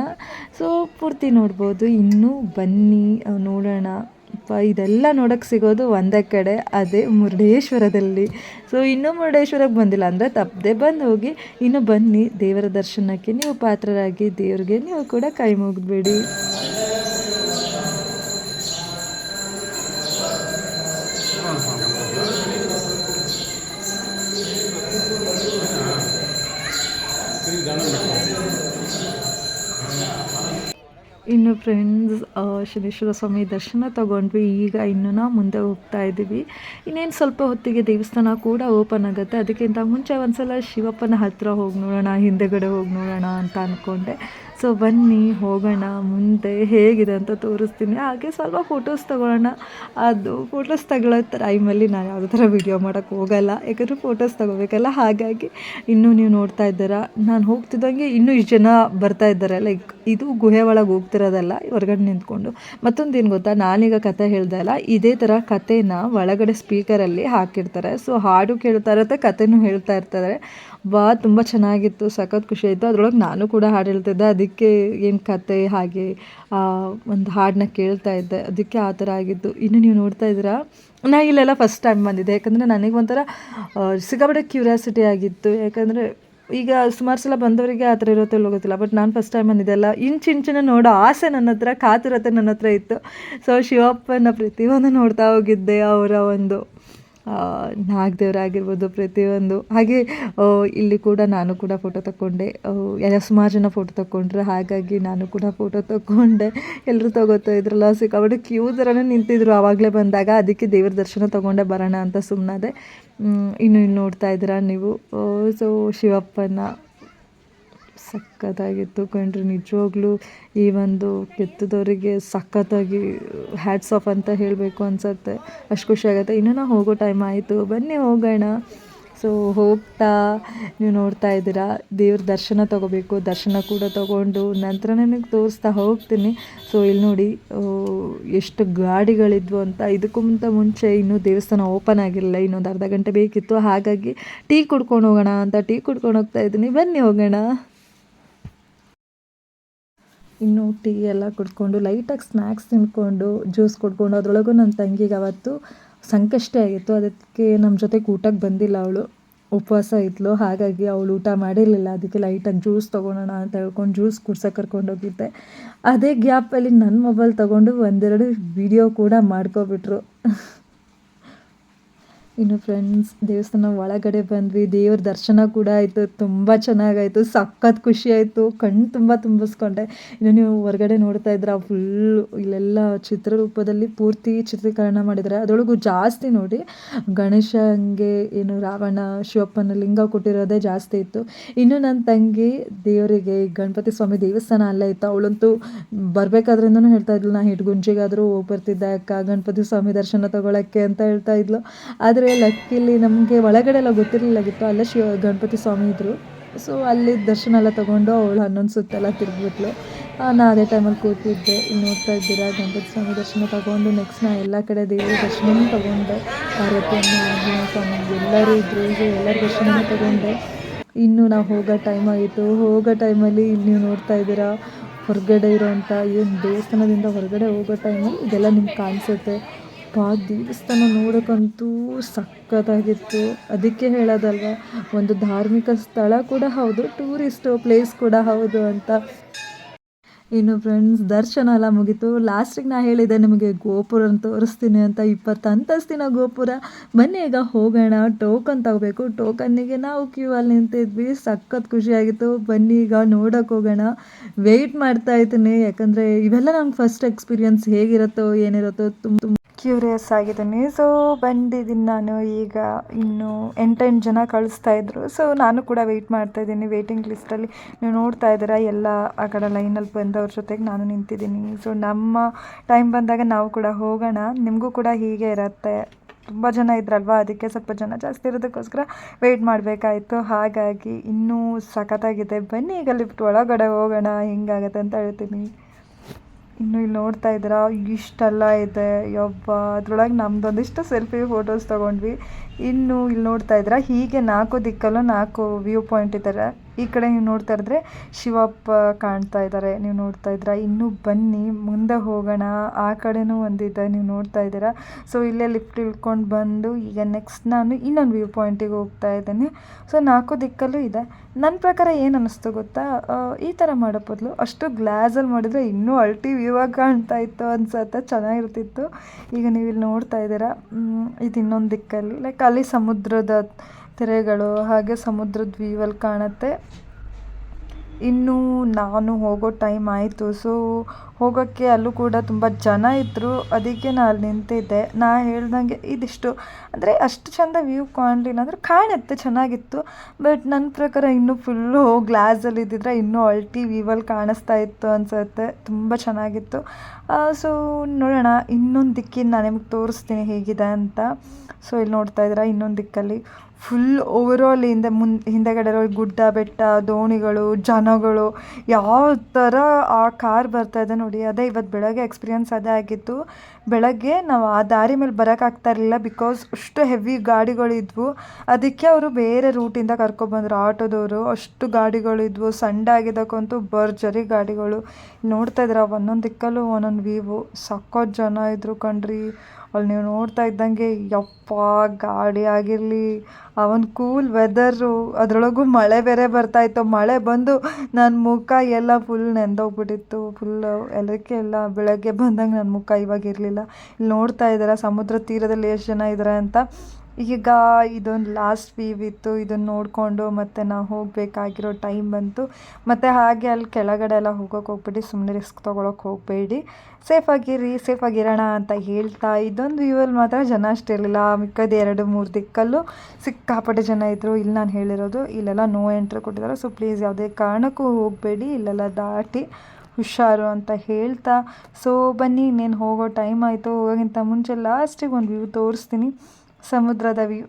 ಸೊ ಪೂರ್ತಿ ನೋಡ್ಬೋದು. ಇನ್ನೂ ಬನ್ನಿ ನೋಡೋಣ. ಇದೆಲ್ಲ ನೋಡೋಕ್ಕೆ ಸಿಗೋದು ಒಂದೇ ಕಡೆ, ಅದೇ ಮುರುಡೇಶ್ವರದಲ್ಲಿ. ಸೊ ಇನ್ನೂ ಮುರುಡೇಶ್ವರಕ್ಕೆ ಬಂದಿಲ್ಲ ಅಂದರೆ ತಪ್ಪದೆ ಬಂದು ಹೋಗಿ. ಇನ್ನು ಬನ್ನಿ, ದೇವರ ದರ್ಶನಕ್ಕೆ ನೀವು ಪಾತ್ರರಾಗಿ, ದೇವ್ರಿಗೆ ನೀವು ಕೂಡ ಕೈ ಮುಗಿದ್ಬಿಡಿ. ಇನ್ನು ಫ್ರೆಂಡ್ಸ್ ಶನೇಶ್ವರ ಸ್ವಾಮಿ ದರ್ಶನ ತಗೊಂಡ್ವಿ. ಈಗ ಇನ್ನು ನಾವು ಮುಂದೆ ಹೋಗ್ತಾ ಇದ್ದೀವಿ ಇನ್ನೇನು ಸ್ವಲ್ಪ ಹೊತ್ತಿಗೆ ದೇವಸ್ಥಾನ ಕೂಡ ಓಪನ್ ಆಗುತ್ತೆ. ಅದಕ್ಕಿಂತ ಮುಂಚೆ ಒಂದ್ಸಲ ಶಿವಪ್ಪನ ಹತ್ತಿರ ಹೋಗಿ ನೋಡೋಣ, ಹಿಂದೆಗಡೆ ಹೋಗಿ ನೋಡೋಣ ಅಂತ ಅಂದ್ಕೊಂಡೆ ಸೊ ಬನ್ನಿ, ಹೋಗೋಣ, ಮುಂದೆ ಹೇಗಿದೆ ಅಂತ ತೋರಿಸ್ತೀನಿ. ಹಾಗೆ ಸ್ವಲ್ಪ ಫೋಟೋಸ್ ತೊಗೊಳ್ಳೋಣ. ಅದು ಫೋಟೋಸ್ ತಗೊಳ್ಳೋ ಟೈಮಲ್ಲಿ ನಾನು ಯಾವುದೇ ಥರ ವೀಡಿಯೋ ಮಾಡೋಕ್ಕೆ ಹೋಗಲ್ಲ. ಯಾಕಂದರೆ ಫೋಟೋಸ್ ತೊಗೋಬೇಕಲ್ಲ, ಹಾಗಾಗಿ ಇನ್ನೂ ನೀವು ನೋಡ್ತಾ ಇದ್ದೀರಾ. ನಾನು ಹೋಗ್ತಿದ್ದಂಗೆ ಇನ್ನೂ ಇಷ್ಟು ಜನ ಬರ್ತಾ ಇದ್ದಾರೆ. ಲೈಕ್ ಇದು ಗುಹೆ ಒಳಗೆ ಹೋಗ್ತಿರೋದಲ್ಲ, ಹೊರಗಡೆ ನಿಂತ್ಕೊಂಡು. ಮತ್ತೊಂದು ಏನು ಗೊತ್ತಾ? ನಾನೀಗ ಕತೆ ಹೇಳ್ದೆ ಅಲ್ಲ, ಇದೇ ಥರ ಕಥೆನ ಒಳಗಡೆ ಸ್ಪೀಕರಲ್ಲಿ ಹಾಕಿರ್ತಾರೆ. ಸೊ ಹಾಡು ಕೇಳ್ತಾ ಇರುತ್ತೆ ಕಥೆನೂ ಹೇಳ್ತಾ ಇರ್ತಾರೆ. ವಾ, ತುಂಬ ಚೆನ್ನಾಗಿತ್ತು, ಸಖತ್ ಖುಷಿ ಆಯಿತು. ಅದ್ರೊಳಗೆ ನಾನು ಕೂಡ ಹಾಡು ಹೇಳ್ತಿದ್ದೆ. ಅದಕ್ಕೆ ಏನು ಕತೆ, ಹಾಗೆ ಒಂದು ಹಾಡನ್ನ ಕೇಳ್ತಾ ಇದ್ದೆ. ಅದಕ್ಕೆ ಆ ಥರ ಆಗಿತ್ತು ಇನ್ನು ನೀವು ನೋಡ್ತಾ ಇದ್ದೀರಾ? ನಾ ಇಲ್ಲೆಲ್ಲ ಫಸ್ಟ್ ಟೈಮ್ ಬಂದಿದ್ದೆ. ಯಾಕಂದರೆ ನನಗೆ ಒಂಥರ ಸಿಗಬಡ ಕ್ಯೂರಿಯಾಸಿಟಿ ಆಗಿತ್ತು. ಯಾಕಂದರೆ ಈಗ ಸುಮಾರು ಸಲ ಬಂದವರಿಗೆ ಆ ಥರ ಇರುತ್ತೋ ಗೊತ್ತಿಲ್ಲ. ಬಟ್ ನಾನು ಫಸ್ಟ್ ಟೈಮ್ ಬಂದಿದ್ದೆಲ್ಲ ಇಂಚಿಂಚಿನ ನೋಡೋ ಆಸೆ ನನ್ನ ಹತ್ರ, ಕಾತುರತೆ ನನ್ನ ಹತ್ರ ಇತ್ತು. ಸೊ ಶಿವಪ್ಪನ ಪ್ರತಿಯೊಂದು ನೋಡ್ತಾ ಹೋಗಿದ್ದೆ ಅವರ ಒಂದು ನಾಗದೇವರಾಗಿರ್ಬೋದು ಪ್ರತಿಯೊಂದು. ಹಾಗೆ ಇಲ್ಲಿ ಕೂಡ ನಾನು ಕೂಡ ಫೋಟೋ ತಗೊಂಡೆ ಎಲ್ಲ ಸುಮಾರು ಜನ ಫೋಟೋ ತಗೊಂಡ್ರು ಹಾಗಾಗಿ ನಾನು ಕೂಡ ಫೋಟೋ ತಗೊಂಡೆ ಎಲ್ಲರೂ ತಗೋತಾ ಇದ್ರಲ್ಲ ಸಿಕ್ಕಾಬಿಟ್ಟು ಕ್ಯೂ ಥರನೇ ನಿಂತಿದ್ರು ಆವಾಗಲೇ ಬಂದಾಗ. ಅದಕ್ಕೆ ದೇವ್ರ ದರ್ಶನ ತಗೊಂಡೆ, ಬರೋಣ ಅಂತ ಸುಮ್ಮನಾದೆ ಇನ್ನು ಇಲ್ಲಿ ನೋಡ್ತಾ ಇದ್ದೀರಾ ನೀವು. ಸೊ ಶಿವಪ್ಪನ ಸಖತ್ತಾಗಿತ್ತು ಕಣ್ರಿ ನಿಜವಾಗ್ಲೂ ಈ ಒಂದು ಕೆತ್ತದವರಿಗೆ ಸಖತ್ತಾಗಿ ಹ್ಯಾಟ್ಸ್ ಆಫ್ ಅಂತ ಹೇಳಬೇಕು ಅನ್ಸತ್ತೆ. ಅಷ್ಟು ಖುಷಿ ಆಗುತ್ತೆ. ಇನ್ನೂ ನಾವು ಹೋಗೋ ಟೈಮ್ ಆಯಿತು. ಬನ್ನಿ ಹೋಗೋಣ. ಸೊ ಹೋಗ್ತಾ ನೀವು ನೋಡ್ತಾ ಇದ್ದೀರಾ. ದೇವ್ರ ದರ್ಶನ ತಗೋಬೇಕು. ದರ್ಶನ ಕೂಡ ತೊಗೊಂಡು ನಂತರ ನನಗೆ ತೋರಿಸ್ತಾ ಹೋಗ್ತೀನಿ. ಸೊ ಇಲ್ಲಿ ನೋಡಿ ಎಷ್ಟು ಗಾಡಿಗಳಿದ್ವು ಅಂತ. ಇದಕ್ಕೂ ಮುಂಚೆ ಇನ್ನೂ ದೇವಸ್ಥಾನ ಓಪನ್ ಆಗಿರಲಿಲ್ಲ. ಇನ್ನೊಂದು ಅರ್ಧ ಗಂಟೆ ಬೇಕಿತ್ತು. ಹಾಗಾಗಿ ಟೀ ಕುಡ್ಕೊಂಡು ಹೋಗೋಣ ಅಂತ. ಟೀ ಕುಡ್ಕೊಂಡು ಹೋಗ್ತಾ ಇದ್ದೀನಿ. ಬನ್ನಿ ಹೋಗೋಣ. ಇನ್ನು ಟೀ ಎಲ್ಲ ಕುಡ್ಕೊಂಡು ಲೈಟಾಗಿ ಸ್ನ್ಯಾಕ್ಸ್ ತಿನ್ಕೊಂಡು ಜ್ಯೂಸ್ ಕುಡ್ಕೊಂಡು ಅದರೊಳಗೂ ನನ್ನ ತಂಗಿಗೆ ಅವತ್ತು ಸಂಕಷ್ಟ ಆಗಿತ್ತು. ಅದಕ್ಕೆ ನಮ್ಮ ಜೊತೆಗೆ ಊಟಕ್ಕೆ ಬಂದಿಲ್ಲ ಅವಳು. ಉಪವಾಸ ಇತ್ತು ಹಾಗಾಗಿ ಅವಳು ಊಟ ಮಾಡಿರಲಿಲ್ಲ. ಅದಕ್ಕೆ ಲೈಟಾಗಿ ಜ್ಯೂಸ್ ತೊಗೊಳೋಣ ಅಂತ ಹೇಳ್ಕೊಂಡು ಜ್ಯೂಸ್ ಕುಡ್ಸೋಕೆ ಕರ್ಕೊಂಡೋಗಿದ್ದೆ ಅದೇ ಗ್ಯಾಪಲ್ಲಿ ನನ್ನ ಮೊಬೈಲ್ ತೊಗೊಂಡು ಒಂದೆರಡು ವಿಡಿಯೋ ಕೂಡ ಮಾಡ್ಕೊಬಿಟ್ರು. ಇನ್ನು ಫ್ರೆಂಡ್ಸ್ ದೇವಸ್ಥಾನ ಒಳಗಡೆ ಬಂದ್ವಿ, ದೇವ್ರ ದರ್ಶನ ಕೂಡ ಆಯಿತು, ತುಂಬ ಚೆನ್ನಾಗಾಯಿತು, ಸಖತ್ ಖುಷಿ ಆಯಿತು, ಕಣ್ಣು ತುಂಬ ತುಂಬಿಸ್ಕೊಂಡೆ. ಇನ್ನು ನೀವು ಹೊರಗಡೆ ನೋಡ್ತಾ ಇದ್ರೆ ಫುಲ್ಲು ಇಲ್ಲೆಲ್ಲ ಚಿತ್ರರೂಪದಲ್ಲಿ ಪೂರ್ತಿ ಚಿತ್ರೀಕರಣ ಮಾಡಿದ್ದಾರೆ. ಅದರೊಳಗೂ ಜಾಸ್ತಿ ನೋಡಿ ಗಣೇಶಂಗೆ ಏನು ರಾವಣ, ಶಿವಪ್ಪನ ಲಿಂಗ ಕೊಟ್ಟಿರೋದೇ ಜಾಸ್ತಿ ಇತ್ತು. ಇನ್ನು ನನ್ನ ತಂಗಿ, ದೇವರಿಗೆ ಗಣಪತಿ ಸ್ವಾಮಿ ದೇವಸ್ಥಾನ ಅಲ್ಲೇ ಇತ್ತು. ಅವಳಂತೂ ಬರಬೇಕಾದ್ರಿಂದನೂ ಹೇಳ್ತಾ ಇದ್ಲು, ನಾ ಹಿಡ್ಗುಂಜಿಗಾದರೂ ಹೋಗಿ ಬರ್ತಿದ್ದೆ ಅಕ್ಕ, ಗಣಪತಿ ಸ್ವಾಮಿ ದರ್ಶನ ತಗೊಳಕ್ಕೆ ಅಂತ ಹೇಳ್ತಾ ಇದ್ಲು. ಆದರೆ ಲಕ್ಕಿಲಿ ನಮಗೆ ಒಳಗಡೆ ಎಲ್ಲ ಗೊತ್ತಿರಲಿಲ್ಲಾಗಿತ್ತು ಅಲ್ಲೇ ಶಿವ ಗಣಪತಿ ಸ್ವಾಮಿ ಇದ್ದರು ಸೊ ಅಲ್ಲಿ ದರ್ಶನ ಎಲ್ಲ ತೊಗೊಂಡು ಅವಳು ಹನ್ನೊಂದು ಸುತ್ತೆಲ್ಲ ತಿರುಗಿಬಿಟ್ಲು. ನಾನು ಅದೇ ಟೈಮಲ್ಲಿ ಕೂತಿದ್ದೆ. ಇಲ್ಲಿ ನೋಡ್ತಾ ಇದ್ದೀರಾ? ಗಣಪತಿ ಸ್ವಾಮಿ ದರ್ಶನ ತಗೊಂಡು ನೆಕ್ಸ್ಟ್ ನಾ ಎಲ್ಲ ಕಡೆ ದೇವರ ದರ್ಶನ ತೊಗೊಂಡೆ. ಪಾರ್ವತಿಯನ್ನು ಆಂಜನೇಯ ಸ್ವಾಮಿ, ಎಲ್ಲರೂ ಇದ್ದರು ಎಲ್ಲರ ದರ್ಶನ ತಗೊಂಡೆ. ಇನ್ನು ನಾವು ಹೋಗೋ ಟೈಮ್ ಆಗಿತ್ತು ಹೋಗೋ ಟೈಮಲ್ಲಿ ನೀವು ನೋಡ್ತಾ ಇದ್ದೀರಾ? ಹೊರಗಡೆ ಇರೋವಂಥ ಏನು ದೇವಸ್ಥಾನದಿಂದ ಹೊರಗಡೆ ಹೋಗೋ ಟೈಮಲ್ಲಿ ಇದೆಲ್ಲ ನಿಮ್ಗೆ ಕಾಣಿಸುತ್ತೆ. ಪಾ ದೇವಸ್ಥಾನ ನೋಡೋಕ್ಕಂತೂ ಸಖತ್ತಾಗಿತ್ತು ಅದಕ್ಕೆ ಹೇಳೋದಲ್ವ, ಒಂದು ಧಾರ್ಮಿಕ ಸ್ಥಳ ಕೂಡ ಹೌದು ಟೂರಿಸ್ಟು ಪ್ಲೇಸ್ ಕೂಡ ಹೌದು ಅಂತ. ಇನ್ನು ಫ್ರೆಂಡ್ಸ್ ದರ್ಶನ ಎಲ್ಲ ಮುಗೀತು. ಲಾಸ್ಟಿಗೆ ನಾ ಹೇಳಿದೆ ನಿಮಗೆ ಗೋಪುರ ತೋರಿಸ್ತೀನಿ ಅಂತ ಇಪ್ಪತ್ತು ಅಂತಸ್ತಿನ ಗೋಪುರ. ಬನ್ನಿ ಈಗ ಹೋಗೋಣ ಟೋಕನ್ ತಗೋಬೇಕು. ಟೋಕನ್ನಿಗೆ ನಾವು ಕ್ಯೂ ಅಲ್ಲಿ ನಿಂತಿದ್ವಿ, ಸಖತ್ ಖುಷಿಯಾಗಿತ್ತು. ಬನ್ನಿ ಈಗ ನೋಡೋಕೆ ಹೋಗೋಣ. ವೆಯ್ಟ್ ಮಾಡ್ತಾ ಇದ್ದೀನಿ, ಯಾಕಂದರೆ ಇವೆಲ್ಲ ನಮ್ಗೆ ಫಸ್ಟ್ ಎಕ್ಸ್ಪೀರಿಯನ್ಸ್ ಹೇಗಿರುತ್ತೋ, ಏನಿರುತ್ತೋ, ತುಂಬ ಕ್ಯೂರಿಯಸ್ ಆಗಿದ್ದೀನಿ ಸೊ ಬಂದಿದ್ದೀನಿ ನಾನು ಈಗ ಇನ್ನು ಎಂಟೆಂಟು ಜನ ಕಳಿಸ್ತಾ ಇದ್ದರು ಸೊ ನಾನು ಕೂಡ ವೆಯ್ಟ್ ಮಾಡ್ತಾ ಇದ್ದೀನಿ ವೇಟಿಂಗ್ ಲಿಸ್ಟಲ್ಲಿ ನೀವು ನೋಡ್ತಾ ಇದ್ದೀರಾ ಎಲ್ಲ ಆ ಕಡೆ ಲೈನಲ್ಲಿ ಬಂದವ್ರ ಜೊತೆಗೆ ನಾನು ನಿಂತಿದ್ದೀನಿ. ಸೊ ನಮ್ಮ ಟೈಮ್ ಬಂದಾಗ ನಾವು ಕೂಡ ಹೋಗೋಣ. ನಿಮಗೂ ಕೂಡ ಹೀಗೆ ಇರುತ್ತೆ. ತುಂಬ ಜನ ಇದ್ರಲ್ವಾ? ಅದಕ್ಕೆ ಸ್ವಲ್ಪ ಜನ ಜಾಸ್ತಿ ಇರೋದಕ್ಕೋಸ್ಕರ ವೆಯ್ಟ್ ಮಾಡಬೇಕಾಯಿತು. ಹಾಗಾಗಿ ಇನ್ನೂ ಸಖತ್ತಾಗಿದೆ. ಬನ್ನಿ ಈಗ ಲಿಫ್ಟ್ ಒಳಗಡೆ ಹೋಗೋಣ. ಹೆಂಗಾಗತ್ತೆ ಅಂತ ಹೇಳ್ತೀನಿ. ಇನ್ನು ಇಲ್ಲಿ ನೋಡ್ತಾ ಇದ್ದೀರಾ? ಇಷ್ಟೆಲ್ಲ ಇದೆ. ಯಬ್ಬ ಅದ್ರೊಳಗೆ ನಮ್ದೊಂದಿಷ್ಟು ಸೆಲ್ಫಿ ಫೋಟೋಸ್ ತೊಗೊಂಡ್ವಿ. ಇನ್ನು ಇಲ್ಲಿ ನೋಡ್ತಾ ಇದ್ದೀರಾ? ಹೀಗೆ ನಾಲ್ಕು ದಿಕ್ಕಲ್ಲೂ ನಾಲ್ಕು ವ್ಯೂ ಪಾಯಿಂಟ್ ಇದ್ದಾರೆ. ಈ ಕಡೆ ನೀವು ನೋಡ್ತಾ ಇದ್ರೆ ಶಿವಪ್ಪ ಕಾಣ್ತಾ ಇದ್ದಾರೆ ನೀವು ನೋಡ್ತಾ ಇದ್ದೀರಾ ಇನ್ನು ಬನ್ನಿ, ಮುಂದೆ ಹೋಗೋಣ. ಆ ಕಡೆನೂ ಒಂದಿದೆ, ನೀವು ನೋಡ್ತಾ ಇದ್ದೀರಾ? ಸೊ ಇಲ್ಲೇ ಲಿಫ್ಟ್ ಇಳ್ಕೊಂಡು ಬಂದು ಈಗ ನೆಕ್ಸ್ಟ್ ನಾನು ಇನ್ನೊಂದು ವ್ಯೂ ಪಾಯಿಂಟಿಗೆ ಹೋಗ್ತಾ ಇದ್ದೇನೆ. ಸೊ ನಾಲ್ಕು ದಿಕ್ಕಲ್ಲೂ ಇದೆ. ನನ್ನ ಪ್ರಕಾರ ಏನು ಅನ್ನಿಸ್ತು ಗೊತ್ತಾ? ಈ ಥರ ಮಾಡೋ ಬದಲು ಅಷ್ಟು ಗ್ಲಾಸಲ್ಲಿ ಮಾಡಿದರೆ ಇನ್ನೂ ಅಲ್ಟಿ ವ್ಯೂ ಆಗಿ ಕಾಣ್ತಾ ಇತ್ತು ಅನ್ಸತ್ತೆ. ಚೆನ್ನಾಗಿರ್ತಿತ್ತು. ಈಗ ನೀವು ಇಲ್ಲಿ ನೋಡ್ತಾ ಇದ್ದೀರಾ? ಇದು ಇನ್ನೊಂದು ದಿಕ್ಕಲ್ಲಿ. ಲೈಕ್ ಅಲ್ಲಿ ಸಮುದ್ರದ ತೆರೆಗಳು ಹಾಗೆ ಸಮುದ್ರದ ವ್ಯೂವಲ್ಲಿ ಕಾಣುತ್ತೆ. ಇನ್ನು ನಾನು ಹೋಗೋ ಟೈಮ್ ಆಯಿತು. ಸೊ, ಹೋಗೋಕ್ಕೆ ಅಲ್ಲೂ ಕೂಡ ತುಂಬ ಜನ ಇದ್ದರು ಅದಕ್ಕೆ ನಾನು ಅಲ್ಲಿ ನಿಂತಿದ್ದೆ. ನಾ ಹೇಳ್ದಂಗೆ ಇದಿಷ್ಟು. ಅಂದರೆ ಅಷ್ಟು ಚಂದ ವ್ಯೂ ಕಾಣಲಿಲ್ಲ ಅಂದರೆ ಕಾಣುತ್ತೆ, ಚೆನ್ನಾಗಿತ್ತು. ಬಟ್ ನನ್ನ ಪ್ರಕಾರ ಇನ್ನೂ ಫುಲ್ಲು ಗ್ಲಾಸಲ್ಲಿ ಇದ್ದಿದ್ರೆ ಇನ್ನೂ ಅಲ್ಟಿ ವ್ಯೂವಲ್ಲಿ ಕಾಣಿಸ್ತಾ ಇತ್ತು ಅನಿಸುತ್ತೆ. ತುಂಬ ಚೆನ್ನಾಗಿತ್ತು. ಸೊ, ನೋಡೋಣ. ಇನ್ನೊಂದು ದಿಕ್ಕಿನ ನಾನು ನಿಮಗೆ ತೋರಿಸ್ತೀನಿ ಹೇಗಿದೆ ಅಂತ. ಸೊ, ಇಲ್ಲಿ ನೋಡ್ತಾ ಇದ್ದೀರಾ ಇನ್ನೊಂದು ದಿಕ್ಕಲ್ಲಿ. ಫುಲ್ ಓವರಾಲ್ ಹಿಂದೆ ಮುನ್ ಹಿಂದೆಗಡೆ ಗುಡ್ಡ, ಬೆಟ್ಟ, ದೋಣಿಗಳು, ಜನಗಳು, ಯಾವ ಥರ ಆ ಕಾರ್ ಬರ್ತಾ ಇದೆ ನೋಡಿ, ಅದೇ ಇವತ್ತು ಬೆಳಗ್ಗೆ ಎಕ್ಸ್ಪೀರಿಯನ್ಸ್ ಅದೇ ಆಗಿತ್ತು. ಬೆಳಗ್ಗೆ ನಾವು ಆ ದಾರಿ ಮೇಲೆ ಬರೋಕ್ಕಾಗ್ತಾ ಇರಲಿಲ್ಲ ಬಿಕಾಸ್ ಅಷ್ಟು ಹೆವಿ ಗಾಡಿಗಳಿದ್ವು ಅದಕ್ಕೆ ಅವರು ಬೇರೆ ರೂಟಿಂದ ಕರ್ಕೊಬಂದರು ಆಟೋದವರು, ಅಷ್ಟು ಗಾಡಿಗಳಿದ್ವು ಸಂಡೆ ಆಗಿದ್ದಕ್ಕಂತೂ ಭರ್ಜರಿ ಗಾಡಿಗಳು. ನೋಡ್ತಾ ಇದ್ರ ಒಂದೊಂದು ದಿಕ್ಕಲ್ಲೂ ಒಂದೊಂದು ವೀವು ಸಾಕೋ ಜನ ಇದ್ರು ಕಣ್ರಿ. ಅಲ್ಲಿ ನೀವು ನೋಡ್ತಾ ಇದ್ದಂಗೆ, ಯಪ್ಪ ಗಾಡಿ ಆಗಿರಲಿ ಆ ಕೂಲ್ ವೆದರು ಅದರೊಳಗೂ ಮಳೆ ಬೇರೆ ಬರ್ತಾ ಇತ್ತು. ಮಳೆ ಬಂದು ನನ್ನ ಮುಖ ಎಲ್ಲ ಫುಲ್ ನೆಂದೋಗ್ಬಿಟ್ಟಿತ್ತು. ಫುಲ್ಲು ಎಲ್ಲಕ್ಕೆ ಎಲ್ಲ ಬೆಳಗ್ಗೆ ಬಂದಂಗೆ ನನ್ನ ಮುಖ ಇವಾಗ ಇರಲಿಲ್ಲ. ಇಲ್ಲಿ ನೋಡ್ತಾ ಇದ್ದೀರಾ, ಸಮುದ್ರ ತೀರದಲ್ಲಿ ಎಷ್ಟು ಜನ ಇದ್ದಾರೆ ಅಂತ. ಈಗ ಇದೊಂದು ಲಾಸ್ಟ್ ವೀವ್ ಇತ್ತು, ಇದನ್ನು ನೋಡಿಕೊಂಡು ಮತ್ತು ನಾವು ಹೋಗಬೇಕಾಗಿರೋ ಟೈಮ್ ಬಂತು. ಮತ್ತು ಹಾಗೆ ಅಲ್ಲಿ ಕೆಳಗಡೆ ಎಲ್ಲ ಹೋಗೋಕೆ ಹೋಗ್ಬಿಟ್ಟು ಸುಮ್ಮನೆ ರಿಸ್ಕ್ ತೊಗೊಳಕ್ಕೆ ಹೋಗಬೇಡಿ. ಸೇಫಾಗಿರಿ ಸೇಫಾಗಿರೋಣ ಅಂತ ಹೇಳ್ತಾ ಇದೊಂದು ವ್ಯೂವಲ್ಲಿ ಮಾತ್ರ ಜನ ಅಷ್ಟು ಇರಲಿಲ್ಲ. ಮಿಕ್ಕದ ಎರಡು, ಮೂರು ದಿಕ್ಕಲ್ಲೂ ಸಿಕ್ಕಾಪಟ್ಟೆ ಜನ ಇದ್ದರು ಇಲ್ಲಿ ನಾನು ಹೇಳಿರೋದು, ಇಲ್ಲೆಲ್ಲ ನೋ ಎಂಟ್ರಿ ಕೊಟ್ಟಿದ್ದಾರೆ. ಸೊ ಪ್ಲೀಸ್ ಯಾವುದೇ ಕಾರಣಕ್ಕೂ ಹೋಗಬೇಡಿ. ಇಲ್ಲೆಲ್ಲ ದಾಟಿ ಹುಷಾರು ಅಂತ ಹೇಳ್ತಾ. ಸೊ ಬನ್ನಿ, ಇನ್ನೇನು ಹೋಗೋ ಟೈಮ್ ಆಯಿತು. ಹೋಗೋಕ್ಕಿಂತ ಮುಂಚೆ ಲಾಸ್ಟಿಗೆ ಒಂದು ವ್ಯೂ ತೋರಿಸ್ತೀನಿ. ಸಮುದ್ರದ ವ್ಯೂ